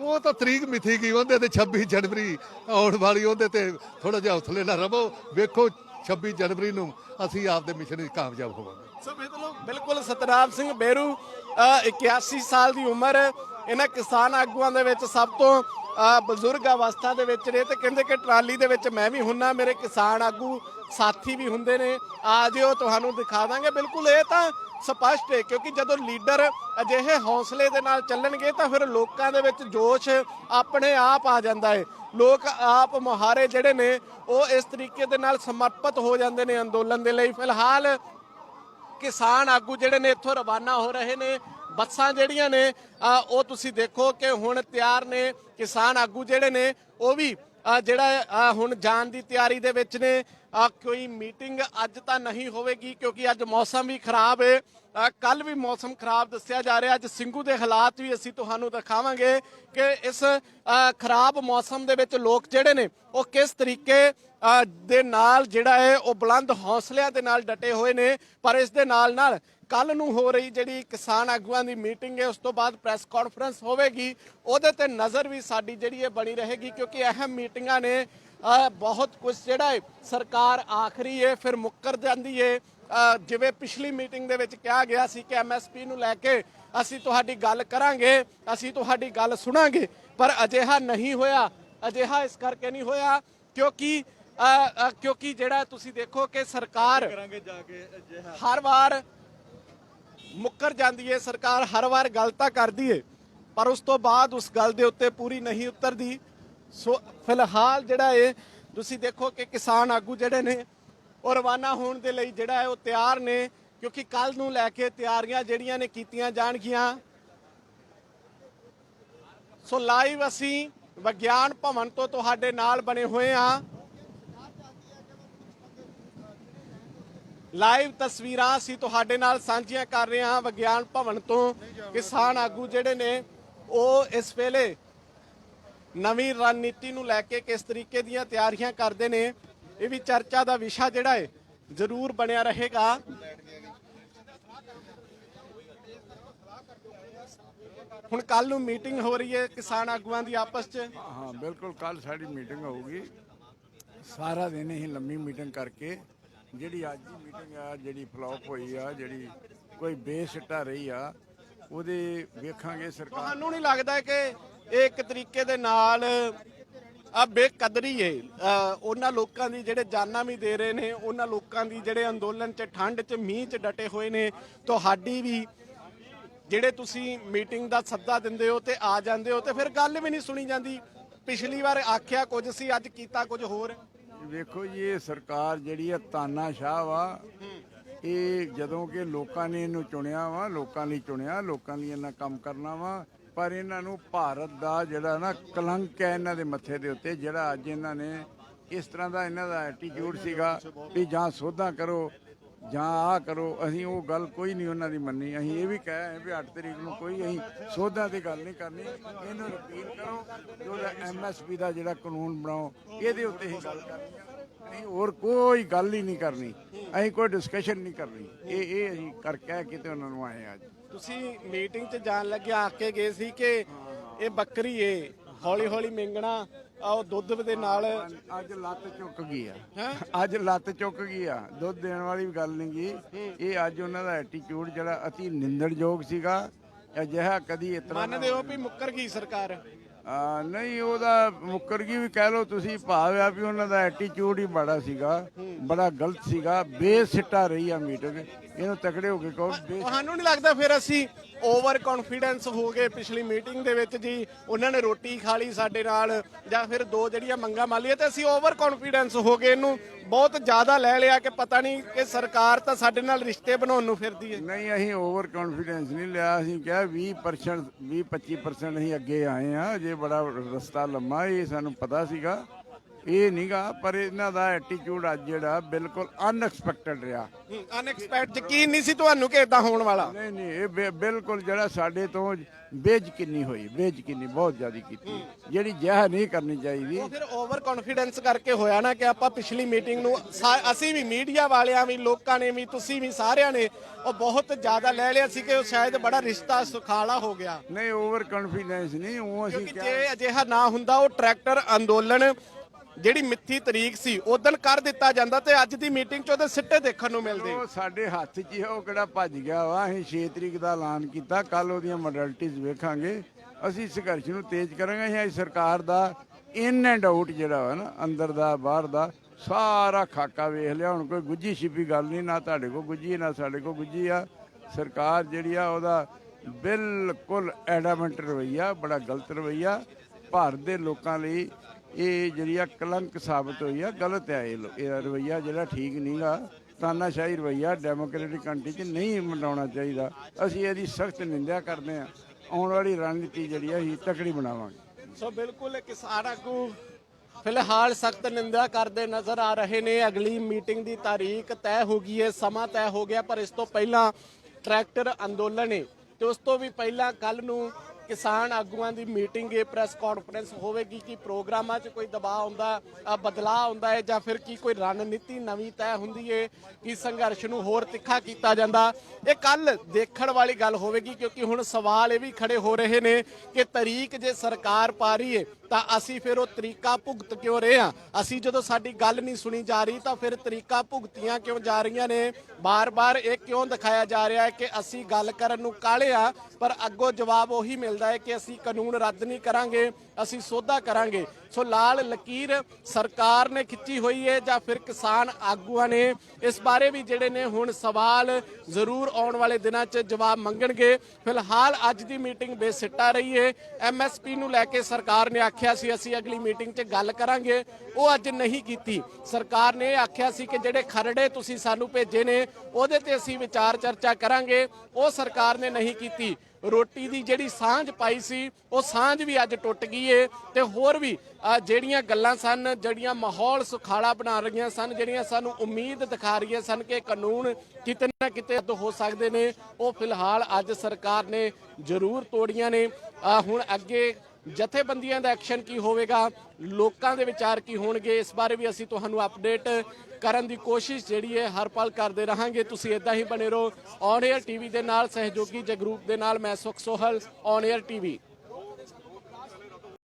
ਉਹ ਤਾਂ ਤਰੀਕ ਮਿਥੀ ਗਈ ਉਹਦੇ ਤੇ 26 ਜਨਵਰੀ ਆਉਣ ਵਾਲੀ ਉਹਦੇ ਤੇ ਥੋੜਾ ਜਿਹਾ ਹੌਸਲੇ ਨਾਲ ਰਵੋ ਵੇਖੋ 26 ਜਨਵਰੀ ਨੂੰ ਅਸੀਂ ਆਪਦੇ ਮਿਸ਼ਨ ਵਿੱਚ ਕਾਮਯਾਬ ਹੋਵਾਂਗੇ। ਸੋ ਮਤਲਬ ਬਿਲਕੁਲ ਸਤਨਾਮ ਸਿੰਘ ਬੇਰੂ ਅ, 81 ਸਾਲ ਦੀ ਉਮਰ ਇਹਨਾਂ ਕਿਸਾਨ ਆਗੂਆਂ ਦੇ ਵਿੱਚ ਸਭ ਤੋਂ ਬਜ਼ੁਰਗ ਅਵਸਥਾ ਦੇ ਵਿੱਚ ਨੇ ਤੇ ਕਹਿੰਦੇ ਕਿ ਟਰਾਲੀ ਦੇ ਵਿੱਚ ਮੈਂ ਵੀ ਹੁੰਨਾ, ਮੇਰੇ ਕਿਸਾਨ ਆਗੂ ਸਾਥੀ ਵੀ ਹੁੰਦੇ ਨੇ। ਆ ਜਿਓ, ਤੁਹਾਨੂੰ ਦਿਖਾ ਦਾਂਗੇ। ਬਿਲਕੁਲ ਇਹ ਤਾਂ ਸਪਸ਼ਟ ਹੈ, ਕਿਉਂਕਿ ਜਦੋਂ ਲੀਡਰ ਅਜਿਹੇ ਹੌਸਲੇ ਦੇ ਨਾਲ ਚੱਲਣਗੇ ਤਾਂ ਫਿਰ ਲੋਕਾਂ ਦੇ ਵਿੱਚ ਜੋਸ਼ ਆਪਣੇ ਆਪ ਆ ਜਾਂਦਾ ਹੈ। ਲੋਕ ਆਪ ਮੁਹਾਰੇ ਜਿਹੜੇ ਨੇ, ਉਹ ਇਸ ਤਰੀਕੇ ਦੇ ਨਾਲ ਸਮਰਪਿਤ ਹੋ ਜਾਂਦੇ ਨੇ ਅੰਦੋਲਨ ਦੇ ਲਈ। ਫਿਲਹਾਲ ਕਿਸਾਨ ਆਗੂ ਜਿਹੜੇ ਨੇ ਇੱਥੋਂ ਰਵਾਨਾ ਹੋ ਰਹੇ ਨੇ। ਬੱਸਾਂ ਜਿਹੜੀਆਂ ਨੇ ਉਹ ਤੁਸੀਂ ਦੇਖੋ ਕਿ ਹੁਣ ਤਿਆਰ ਨੇ ਕਿਸਾਨ ਆਗੂ ਜਿਹੜੇ ਨੇ, ਉਹ ਵੀ ਜਿਹੜਾ ਹੁਣ ਜਾਣ ਦੀ ਤਿਆਰੀ ਦੇ ਵਿੱਚ ਨੇ। ਕੋਈ ਮੀਟਿੰਗ ਅੱਜ ਤਾਂ ਨਹੀਂ ਹੋਵੇਗੀ ਕਿਉਂਕਿ ਅੱਜ ਮੌਸਮ ਵੀ ਖਰਾਬ ਹੈ ਕੱਲ ਵੀ ਮੌਸਮ ਖਰਾਬ ਦੱਸਿਆ ਜਾ ਰਿਹਾ। ਅੱਜ ਸਿੰਘੂ ਦੇ ਹਾਲਾਤ ਵੀ ਅਸੀਂ ਤੁਹਾਨੂੰ ਦਿਖਾਵਾਂਗੇ ਕਿ ਇਸ ਖਰਾਬ ਮੌਸਮ ਦੇ ਵਿੱਚ ਲੋਕ ਜਿਹੜੇ ਨੇ, ਉਹ ਕਿਸ ਤਰੀਕੇ ਦੇ ਨਾਲ ਜਿਹੜਾ ਹੈ ਉਹ ਬੁਲੰਦ ਹੌਸਲਿਆਂ ਦੇ ਨਾਲ ਡਟੇ ਹੋਏ ਨੇ। ਪਰ ਇਸ ਦੇ ਨਾਲ ਨਾਲ ਕੱਲ ਨੂੰ ਹੋ ਰਹੀ ਜਿਹੜੀ ਕਿਸਾਨ ਆਗੂਆਂ ਦੀ ਮੀਟਿੰਗ ਹੈ ਉਸ ਤੋਂ ਬਾਅਦ ਪ੍ਰੈਸ ਕਾਨਫਰੰਸ ਹੋਵੇਗੀ। ਉਹਦੇ ਤੇ ਨਜ਼ਰ ਵੀ ਸਾਡੀ ਜਿਹੜੀ ਹੈ ਬਣੀ ਰਹੇਗੀ ਕਿਉਂਕਿ ਅਹਿਮ ਮੀਟਿੰਗਾਂ ਨੇ ਬਹੁਤ ਕੁਝ ਜਿਹੜਾ ਹੈ ਸਰਕਾਰ ਆਖਰੀ ਹੈ ਫਿਰ ਮੁੱਕਰ ਜਾਂਦੀ ਹੈ ਜਿਵੇਂ ਪਿਛਲੀ ਮੀਟਿੰਗ ਦੇ ਵਿੱਚ ਕਿਹਾ ਗਿਆ ਸੀ ਕਿ ਐਮਐਸਪੀ ਨੂੰ ਲੈ ਕੇ ਅਸੀਂ ਤੁਹਾਡੀ ਗੱਲ ਕਰਾਂਗੇ ਅਸੀਂ ਤੁਹਾਡੀ ਗੱਲ ਸੁਣਾਂਗੇ ਪਰ ਅਜਿਹਾ ਨਹੀਂ ਹੋਇਆ। ਅਜਿਹਾ ਇਸ ਕਰਕੇ ਨਹੀਂ ਹੋਇਆ ਕਿਉਂਕਿ ਕਿਉਂਕਿ ਜਿਹੜਾ ਤੁਸੀਂ ਦੇਖੋ ਕਿ ਸਰਕਾਰ ਹਰ ਵਾਰ ਮੁੱਕਰ ਜਾਂਦੀ ਹੈ ਸਰਕਾਰ ਹਰ ਵਾਰ ਗੱਲ ਤਾਂ ਕਰਦੀ ਹੈ ਪਰ ਉਸ ਤੋਂ ਬਾਅਦ ਉਸ ਗੱਲ ਦੇ ਉੱਤੇ ਪੂਰੀ ਨਹੀਂ ਉਤਰਦੀ। ਸੋ ਫਿਲਹਾਲ ਜਿਹੜਾ ਹੈ ਤੁਸੀਂ ਦੇਖੋ ਕਿ ਕਿਸਾਨ ਆਗੂ ਜਿਹੜੇ ਨੇ, ਉਹ ਰਵਾਨਾ ਹੋਣ ਦੇ ਲਈ ਜਿਹੜਾ ਹੈ ਉਹ ਤਿਆਰ ਨੇ, ਕਿਉਂਕਿ ਕੱਲ ਨੂੰ ਲੈ ਕੇ ਤਿਆਰੀਆਂ ਜਿਹੜੀਆਂ ਨੇ ਕੀਤੀਆਂ ਜਾਣਗੀਆਂ। ਸੋ ਲਾਈਵ ਅਸੀਂ ਵਿਗਿਆਨ ਭਵਨ ਤੋਂ ਤੁਹਾਡੇ ਨਾਲ ਬਣੇ ਹੋਏ ਹਾਂ। ਲਾਈਵ ਤਸਵੀਰਾਂ ਅਸੀਂ ਤੁਹਾਡੇ ਨਾਲ ਸਾਂਝੀਆਂ ਕਰ ਰਹੇ ਹਾਂ ਵਿਗਿਆਨ ਭਵਨ ਤੋਂ। ਕਿਸਾਨ ਆਗੂ ਜਿਹੜੇ ਨੇ, ਉਹ ਇਸ ਵੇਲੇ ਨਵੀਂ ਰਣਨੀਤੀ ਨੂੰ ਲੈ ਕੇ ਕਿਸ ਤਰੀਕੇ ਦੀਆਂ ਤਿਆਰੀਆਂ ਕਰਦੇ ਨੇ, ਇਹ ਵੀ ਚਰਚਾ ਦਾ ਵਿਸ਼ਾ ਜਿਹੜਾ ਹੈ ਜ਼ਰੂਰ ਬਣਿਆ ਰਹੇਗਾ। ਹੁਣ ਕੱਲ ਨੂੰ ਮੀਟਿੰਗ ਹੋ ਰਹੀ ਹੈ ਕਿਸਾਨ ਆਗੂਆਂ ਦੀ ਆਪਸ 'ਚ। ਹਾਂ, ਬਿਲਕੁਲ ਕੱਲ ਸਾਡੀ ਮੀਟਿੰਗ ਹੋਊਗੀ। ਸਾਰਾ ਦਿਨ ਹੀ ਲੰਮੀ ਮੀਟਿੰਗ ਕਰਕੇ ਜਿਹੜੀ ਅੱਜ ਦੀ ਮੀਟਿੰਗ ਆ, ਜਿਹੜੀ ਫਲॉप ਹੋਈ ਆ, ਜਿਹੜੀ ਕੋਈ ਬੇਸਿੱਟਾ ਰਹੀ ਆ, ਉਹਦੇ ਵੇਖਾਂਗੇ ਸਰਕਾਰ। ਤੁਹਾਨੂੰ ਨਹੀਂ ਲੱਗਦਾ ਕਿ ਇਹ ਇੱਕ ਤਰੀਕੇ ਦੇ ਨਾਲ ਆ ਬੇਕਦਰੀ ਹੈ ਉਹਨਾਂ ਲੋਕਾਂ ਦੀ ਜਿਹੜੇ ਜਾਨਾਂ ਵੀ ਦੇ ਰਹੇ ਨੇ, ਉਹਨਾਂ ਲੋਕਾਂ ਦੀ ਜਿਹੜੇ ਅੰਦੋਲਨ 'ਚ ਠੰਡ 'ਚ ਮੀਂਹ 'ਚ ਡਟੇ ਹੋਏ ਨੇ, ਤੁਹਾਡੀ ਵੀ ਜਿਹੜੇ ਤੁਸੀਂ ਮੀਟਿੰਗ ਦਾ ਸੱਦਾ ਦਿੰਦੇ ਹੋ ਤੇ ਆ ਜਾਂਦੇ ਹੋ ਤੇ ਫਿਰ ਗੱਲ ਵੀ ਨਹੀਂ ਸੁਣੀ ਜਾਂਦੀ। ਪਿਛਲੀ ਵਾਰ ਆਖਿਆ ਕੁਝ ਸੀ, ਅੱਜ ਕੀਤਾ ਕੁਝ ਹੋਰ। ਵੇਖੋ ਜੀ, ਇਹ ਸਰਕਾਰ ਜਿਹੜੀ ਆ ਤਾਨਾਸ਼ਾਹ ਵਾ, ਇਹ ਜਦੋਂ ਕਿ ਲੋਕਾਂ ਨੇ ਇਹਨੂੰ ਚੁਣਿਆ ਵਾ, ਲੋਕਾਂ ਲਈ ਚੁਣਿਆ, ਲੋਕਾਂ ਲਈ ਇਹਨਾਂ ਕੰਮ ਕਰਨਾ ਵਾ, ਪਰ ਇਹਨਾਂ ਨੂੰ ਭਾਰਤ ਦਾ ਜਿਹੜਾ ਨਾ ਕਲੰਕ ਹੈ ਇਹਨਾਂ ਦੇ ਮੱਥੇ ਦੇ ਉੱਤੇ, ਜਿਹੜਾ ਅੱਜ ਇਹਨਾਂ ਨੇ ਇਸ ਤਰ੍ਹਾਂ ਦਾ ਇਹਨਾਂ ਦਾ ਐਟੀਟਿਊਡ ਸੀਗਾ ਵੀ ਜਾਂ ਸੋਧਾਂ ਕਰੋ ਜਾਂ ਆ ਕਰੋ, ਅਸੀਂ ਉਹ ਗੱਲ ਕੋਈ ਨਹੀਂ ਉਹਨਾਂ ਦੀ ਮੰਨੀ। ਅਸੀਂ ਇਹ ਵੀ ਕਹੇ ਆਏ ਵੀ 8 ਤਰੀਕ ਨੂੰ ਕੋਈ ਅਸੀਂ ਸੋਧਾਂ ਦੀ ਗੱਲ ਨਹੀਂ ਕਰਨੀ। ਇਹਨੂੰ ਰਿਪੀਲ ਕਰੋ, ਜੋ ਐਮਐਸਪੀ ਦਾ ਜਿਹੜਾ ਕਾਨੂੰਨ ਬਣਾਓ, ਇਹਦੇ ਉੱਤੇ ਹੀ ਗੱਲ ਕਰਨੀ ਆ। ਅਸੀਂ ਹੋਰ ਕੋਈ ਗੱਲ ਹੀ ਨਹੀਂ ਕਰਨੀ। ਅਸੀਂ ਕੋਈ ਡਿਸਕਸ਼ਨ ਨਹੀਂ ਕਰਨੀ। ਇਹ ਇਹ ਅਸੀਂ ਕਰ ਕਹਿ ਕੇ ਤੇ ਉਹਨਾਂ ਨੂੰ ਆਏ ਅੱਜ। ਤੁਸੀਂ ਮੀਟਿੰਗ 'ਚ ਜਾਣ ਲੱਗੇ, ਆ ਕੇ ਗਏ ਸੀ ਕਿ ਇਹ ਬੱਕਰੀ ਏ ਹੌਲੀ ਹੌਲੀ ਮਿੰਗਣਾ। ਉਹ ਦੁੱਧ ਦੇ ਨਾਲ। ਅੱਜ ਲੱਤ ਚੁੱਕ ਗਈ ਆ। ਅੱਜ ਲੱਤ ਚੁੱਕ ਗਈ ਆ। ਦੁੱਧ ਦੇਣ ਵਾਲੀ ਵੀ ਗੱਲ ਨਹੀਂ ਗਈ ਇਹ ਅੱਜ ਉਹਨਾਂ ਦਾ ਐਟੀਟਿਊਡ ਜਿਹੜਾ ਅਤੀ ਨਿੰਦਣਯੋਗ ਸੀਗਾ। ਅਜਿਹਾ ਕਦੀ ਇਤਨਾ ਮੰਨਦੇ ਹੋ ਵੀ ਮੁੱਕਰ ਗਈ ਸਰਕਾਰ? ਆ ਨਹੀਂ ਉਹਦਾ ਮੁੱਕਰਗੀ ਵੀ ਕਹਿ ਲਓ ਤੁਸੀਂ ਭਾਵ ਆ ਵੀ ਉਹਨਾਂ ਦਾ ਐਟੀਟਿਊਡ ਹੀ ਬੜਾ ਸੀਗਾ। ਬੜਾ ਗਲਤ ਸੀਗਾ। ਬੇਸਿੱਟਾ ਰਹੀ ਆ ਮੀਟਿੰਗ ਇਹਨੂੰ ਤਕੜੇ ਹੋ ਕੇ ਕਹੋ ਤੁਹਾਨੂੰ ਨਹੀਂ ਲੱਗਦਾ ਫਿਰ ਅਸੀਂ ਓਵਰ ਕੌਨਫੀਡੈਂਸ ਹੋ ਗਏ ਪਿਛਲੀ ਮੀਟਿੰਗ ਦੇ ਵਿੱਚ ਜੀ? ਉਹਨਾਂ ਨੇ ਰੋਟੀ ਖਾ ਲਈ ਸਾਡੇ ਨਾਲ ਜਾਂ ਫਿਰ ਦੋ ਜਿਹੜੀਆਂ ਮੰਗਾਂ ਮੰਨ ਲਈਆਂ ਤੇ ਅਸੀਂ ਓਵਰ ਕੌਨਫੀਡੈਂਸ ਹੋ ਗਏ ਇਹਨੂੰ। ਬਹੁਤ ਜ਼ਿਆਦਾ ਲੈ ਲਿਆ ਕਿ ਪਤਾ ਨਹੀਂ ਕਿ ਸਰਕਾਰ ਤਾਂ ਸਾਡੇ ਨਾਲ ਰਿਸ਼ਤੇ ਬਣਾਉਣ ਨੂੰ ਫਿਰਦੀ ਹੈ। ਨਹੀਂ ਅਸੀਂ ਓਵਰ ਕੌਨਫੀਡੈਂਸ ਨਹੀਂ ਲਿਆ। ਅਸੀਂ ਕਿਹਾ 20% 20 25% ਅਸੀਂ ਅੱਗੇ ਆਏ ਆ ਜੇ ਬੜਾ ਰਸਤਾ ਲੰਮਾ ਇਹ ਸਾਨੂੰ ਪਤਾ ਸੀਗਾ। ਇਹ ਨਹੀਂਗਾ ਪਰ ਇਹਨਾਂ ਦਾ ਐਟੀਟਿਊਡ ਅੱਜ ਜਿਹੜਾ ਬਿਲਕੁਲ ਅਨਐਕਸਪੈਕਟਡ ਰਿਹਾ। ਅਨਐਕਸਪੈਕਟ ਯਕੀਨ ਨਹੀਂ ਸੀ ਤੁਹਾਨੂੰ ਕਿ ਇਦਾਂ ਹੋਣ ਵਾਲਾ? ਨਹੀਂ ਨਹੀਂ ਇਹ ਬਿ- ਬਿਲਕੁਲ ਜਿਹੜਾ ਸਾਡੇ ਤੋਂ ਬੇਯਕੀਨੀ ਹੋਈ ਬੇਯਕੀਨੀ ਬਹੁਤ ਜ਼ਿਆਦਾ ਕੀਤੀ। ਜਿਹੜੀ ਜਹ ਨਹੀਂ ਕਰਨੀ ਚਾਹੀਦੀ। ਉਹ ਫਿਰ ਓਵਰ ਕੌਨਫੀਡੈਂਸ ਕਰਕੇ ਹੋਇਆ ਨਾ ਕਿ ਆਪਾਂ ਪਿਛਲੀ ਮੀਟਿੰਗ ਨੂੰ ਸਾ- ਅਸੀਂ ਵੀ ਮੀਡੀਆ ਵਾਲਿਆਂ ਵੀ ਲੋਕਾਂ ਨੇ ਵੀ ਤੁਸੀਂ ਵੀ ਸਾਰਿਆਂ ਨੇ ਉਹ ਬਹੁਤ ਜ਼ਿਆਦਾ ਲੈ ਲਿਆ ਸੀ ਕਿ ਉਹ ਸ਼ਾਇਦ ਬੜਾ ਰਿਸ਼ਤਾ ਸੁਖਾਲਾ ਹੋ ਗਿਆ। ਨਹੀਂ ਓਵਰ ਕੌਨਫੀਡੈਂਸ ਨਹੀਂ ਉਹ ਅਸੀਂ ਕਿਉਂਕਿ ਕਿਹਾ ਜੇ ਅਜਿਹਾ ਨਾ ਹੁੰਦਾ ਉਹ ਟਰੈਕਟਰ ਅੰਦੋਲਨ ਜਿਹੜੀ ਮਿੱਥੀ ਤਰੀਕ ਸੀ ਉਦੋਂ ਕਰ ਦਿੱਤਾ ਜਾਂਦਾ ਤੇ ਅੱਜ ਦੀ ਮੀਟਿੰਗ 'ਚ ਉਹਦੇ ਸਿੱਟੇ ਦੇਖਣ ਨੂੰ ਮਿਲਦੇ। ਉਹ ਸਾਡੇ ਹੱਥ 'ਚ ਹੀ ਆ, ਉਹ ਕਿਹੜਾ ਭੱਜ ਗਿਆ ਵਾ। ਅਸੀਂ 6 ਤਰੀਕ ਦਾ ਐਲਾਨ ਕੀਤਾ ਕੱਲ ਉਹਦੀਆਂ ਮੋਡਲਟੀਜ਼ ਵੇਖਾਂਗੇ। ਅਸੀਂ ਸੰਘਰਸ਼ ਨੂੰ ਤੇਜ਼ ਕਰਾਂਗੇ ਅਸੀਂ ਅੱਜ ਸਰਕਾਰ ਦਾ ਇਨ ਐਂਡ ਆਊਟ ਜਿਹੜਾ ਵਾ ਨਾ ਅੰਦਰ ਦਾ ਬਾਹਰ ਦਾ ਸਾਰਾ ਖਾਕਾ ਵੇਖ ਲਿਆ। ਹੁਣ ਕੋਈ ਗੁੱਜੀ ਛਿਪੀ ਗੱਲ ਨਹੀਂ ਨਾ ਤੁਹਾਡੇ ਕੋਲ ਗੁੱਜੀ ਨਾ ਸਾਡੇ ਕੋਲ ਗੁੱਜੀ ਆ। ਸਰਕਾਰ ਜਿਹੜੀ ਆ ਉਹਦਾ ਬਿਲਕੁਲ ਐਡਾਮੈਂਟ ਰਵਈਆ ਬੜਾ ਗਲਤ ਰਵਈਆ। ਭਾਰਤ ਦੇ ਲੋਕਾਂ ਲਈ ਇਹ ਜਿਹੜੀ ਆ ਕਲੰਕ ਸਾਬਤ ਹੋਈ ਆ, ਗਲਤ ਹੈ ਇਹ ਲੋ- ਇਹ ਰਵਈਆ ਜਿਹੜਾ ਠੀਕ ਨਹੀਂਗਾ। ਤਾਨਾਸ਼ਾਹੀ ਰਵਈਆ ਡੈਮੋਕ੍ਰੈਟਿਕ ਕੰਟਰੀ 'ਚ ਨਹੀਂ ਮਨਾਉਣਾ ਚਾਹੀਦਾ। ਅਸੀਂ ਇਹਦੀ ਸਖਤ ਨਿੰਦਿਆ ਕਰਦੇ ਹਾਂ। ਆਉਣ ਵਾਲੀ ਰਣਨੀਤੀ ਜਿਹੜੀ ਆ, ਅਸੀਂ ਤਕੜੀ ਬਣਾਵਾਂਗੇ। ਸੋ ਬਿਲਕੁਲ ਕਿਸਾਨ ਆਗੂ ਫਿਲਹਾਲ ਸਖਤ ਨਿੰਦਾ ਕਰਦੇ ਨਜ਼ਰ ਆ ਰਹੇ ਨੇ। ਅਗਲੀ ਮੀਟਿੰਗ ਦੀ ਤਾਰੀਖ ਤੈਅ ਹੋ ਗਈ ਹੈ, ਸਮਾਂ ਤੈਅ ਹੋ ਗਿਆ, ਪਰ ਇਸ ਤੋਂ ਪਹਿਲਾਂ ਟਰੈਕਟਰ ਅੰਦੋਲਨ ਹੈ ਤੇ ਉਸ ਤੋਂ ਵੀ ਪਹਿਲਾਂ ਕੱਲ ਨੂੰ ਕਿਸਾਨ ਆਗੂਆਂ ਦੀ ਮੀਟਿੰਗ ਹੈ ਪ੍ਰੈਸ ਕਾਨਫਰੰਸ ਹੋਵੇਗੀ ਕਿ ਪ੍ਰੋਗਰਾਮਾਂ 'ਚ ਕੋਈ ਦਬਾਅ ਆਉਂਦਾ ਬਦਲਾਅ ਆਉਂਦਾ ਹੈ ਜਾਂ ਫਿਰ ਕੀ ਕੋਈ ਰਣਨੀਤੀ ਨਵੀਂ ਤੈਅ ਹੁੰਦੀ ਹੈ ਕਿ ਸੰਘਰਸ਼ ਨੂੰ ਹੋਰ ਤਿੱਖਾ ਕੀਤਾ ਜਾਂਦਾ। ਇਹ ਕੱਲ ਦੇਖਣ ਵਾਲੀ ਗੱਲ ਹੋਵੇਗੀ ਕਿਉਂਕਿ ਹੁਣ ਸਵਾਲ ਇਹ ਵੀ ਖੜੇ ਹੋ ਰਹੇ ਨੇ ਕਿ ਤਰੀਕ ਜੇ ਸਰਕਾਰ ਪਾ ਰਹੀ ਹੈ ਤਾਂ ਅਸੀਂ ਫਿਰ ਉਹ ਤਰੀਕਾ ਭੁਗਤ ਕਿਉਂ ਰਹੇ ਹਾਂ? ਅਸੀਂ ਜਦੋਂ ਸਾਡੀ ਗੱਲ ਨਹੀਂ ਸੁਣੀ ਜਾ ਰਹੀ, ਤਾਂ ਫਿਰ ਤਰੀਕਾ ਭੁਗਤੀਆਂ ਕਿਉਂ ਜਾ ਰਹੀਆਂ ਨੇ? ਬਾਰ-ਬਾਰ ਇਹ ਕਿਉਂ ਦਿਖਾਇਆ ਜਾ ਰਿਹਾ ਹੈ ਕਿ ਅਸੀਂ ਗੱਲ ਕਰਨ ਨੂੰ ਕਾਲੇ ਆ ਪਰ ਅੱਗੋਂ ਜਵਾਬ ਉਹੀ ਮਿਲ ਮਿਲਦਾ ਹੈ ਕਿ ਅਸੀਂ ਕਾਨੂੰਨ ਰੱਦ ਨਹੀਂ ਕਰਾਂਗੇ ਅਸੀਂ ਸੋਧਾ ਕਰਾਂਗੇ। ਸੋ ਲਾਲ ਲਕੀਰ ਸਰਕਾਰ ਨੇ ਖਿੱਚੀ ਹੋਈ ਹੈ ਜਾਂ ਫਿਰ ਕਿਸਾਨ ਆਗੂਆਂ ਨੇ ਇਸ ਬਾਰੇ ਵੀ ਜਿਹੜੇ ਨੇ ਹੁਣ ਸਵਾਲ ਜ਼ਰੂਰ ਆਉਣ ਵਾਲੇ ਦਿਨਾਂ 'ਚ ਜਵਾਬ ਮੰਗਣਗੇ। ਫਿਲਹਾਲ ਅੱਜ ਦੀ ਮੀਟਿੰਗ ਬੇਸਿੱਟਾ ਰਹੀ ਹੈ ਐਮਐਸਪੀ ਨੂੰ ਲੈ ਕੇ ਸਰਕਾਰ ਨੇ ਆਖਿਆ ਸੀ, ਅਸੀਂ ਅਗਲੀ ਮੀਟਿੰਗ 'ਚ ਗੱਲ ਕਰਾਂਗੇ। ਉਹ ਅੱਜ ਨਹੀਂ ਕੀਤੀ। ਸਰਕਾਰ ਨੇ ਇਹ ਆਖਿਆ ਸੀ ਕਿ ਜਿਹੜੇ ਖਰੜੇ ਤੁਸੀਂ ਸਾਨੂੰ ਭੇਜੇ ਨੇ, ਉਹਦੇ ਤੇ ਅਸੀਂ ਵਿਚਾਰ ਚਰਚਾ ਕਰਾਂਗੇ। ਉਹ ਸਰਕਾਰ ਨੇ ਨਹੀਂ ਕੀਤੀ। ਰੋਟੀ ਦੀ ਜਿਹੜੀ ਸਾਂਝ ਪਾਈ ਸੀ, ਉਹ ਸਾਂਝ ਵੀ ਅੱਜ ਟੁੱਟ ਗਈ ਏ। ਤੇ ਹੋਰ ਵੀ ਜਿਹੜੀਆਂ ਗੱਲਾਂ ਸਨ, ਜਿਹੜੀਆਂ ਮਾਹੌਲ ਸੁਖਾਲਾ ਬਣਾ ਰਹੀਆਂ ਸਨ, ਜਿਹੜੀਆਂ ਸਾਨੂੰ ਉਮੀਦ ਦਿਖਾ ਰਹੀਆਂ ਸਨ ਕਿ ਕਾਨੂੰਨ ਕਿਤੇ ਨਾ ਕਿਤੇ ਰੱਦ ਹੋ ਸਕਦੇ ਨੇ, ਉਹ ਫਿਲਹਾਲ ਅੱਜ ਸਰਕਾਰ ਨੇ ਜ਼ਰੂਰ ਤੋੜੀਆਂ ਨੇ। ਹੁਣ ਅੱਗੇ ਜਥੇਬੰਦੀਆਂ ਦਾ ਐਕਸ਼ਨ ਕੀ ਹੋਵੇਗਾ, ਲੋਕਾਂ ਦੇ ਵਿਚਾਰ ਕੀ ਹੋਣਗੇ, ਇਸ ਬਾਰੇ ਵੀ ਅਸੀਂ ਤੁਹਾਨੂੰ ਅਪਡੇਟ ਕਰਨ ਦੀ ਕੋਸ਼ਿਸ਼ ਜਿਹੜੀ ਹੈ ਹਰ ਪਲ ਕਰਦੇ ਰਹਾਂਗੇ। ਤੁਸੀਂ ਇਦਾਂ ਹੀ ਬਣੇ ਰਹੋ ਔਨ 에ਅਰ ਟੀਵੀ ਦੇ ਨਾਲ, ਸਹਿਯੋਗੀ ਜਗਰੂਪ ਦੇ ਨਾਲ, ਮੈਂ ਸੁਖ ਸੋਹਲ ਔਨ 에ਅਰ ਟੀਵੀ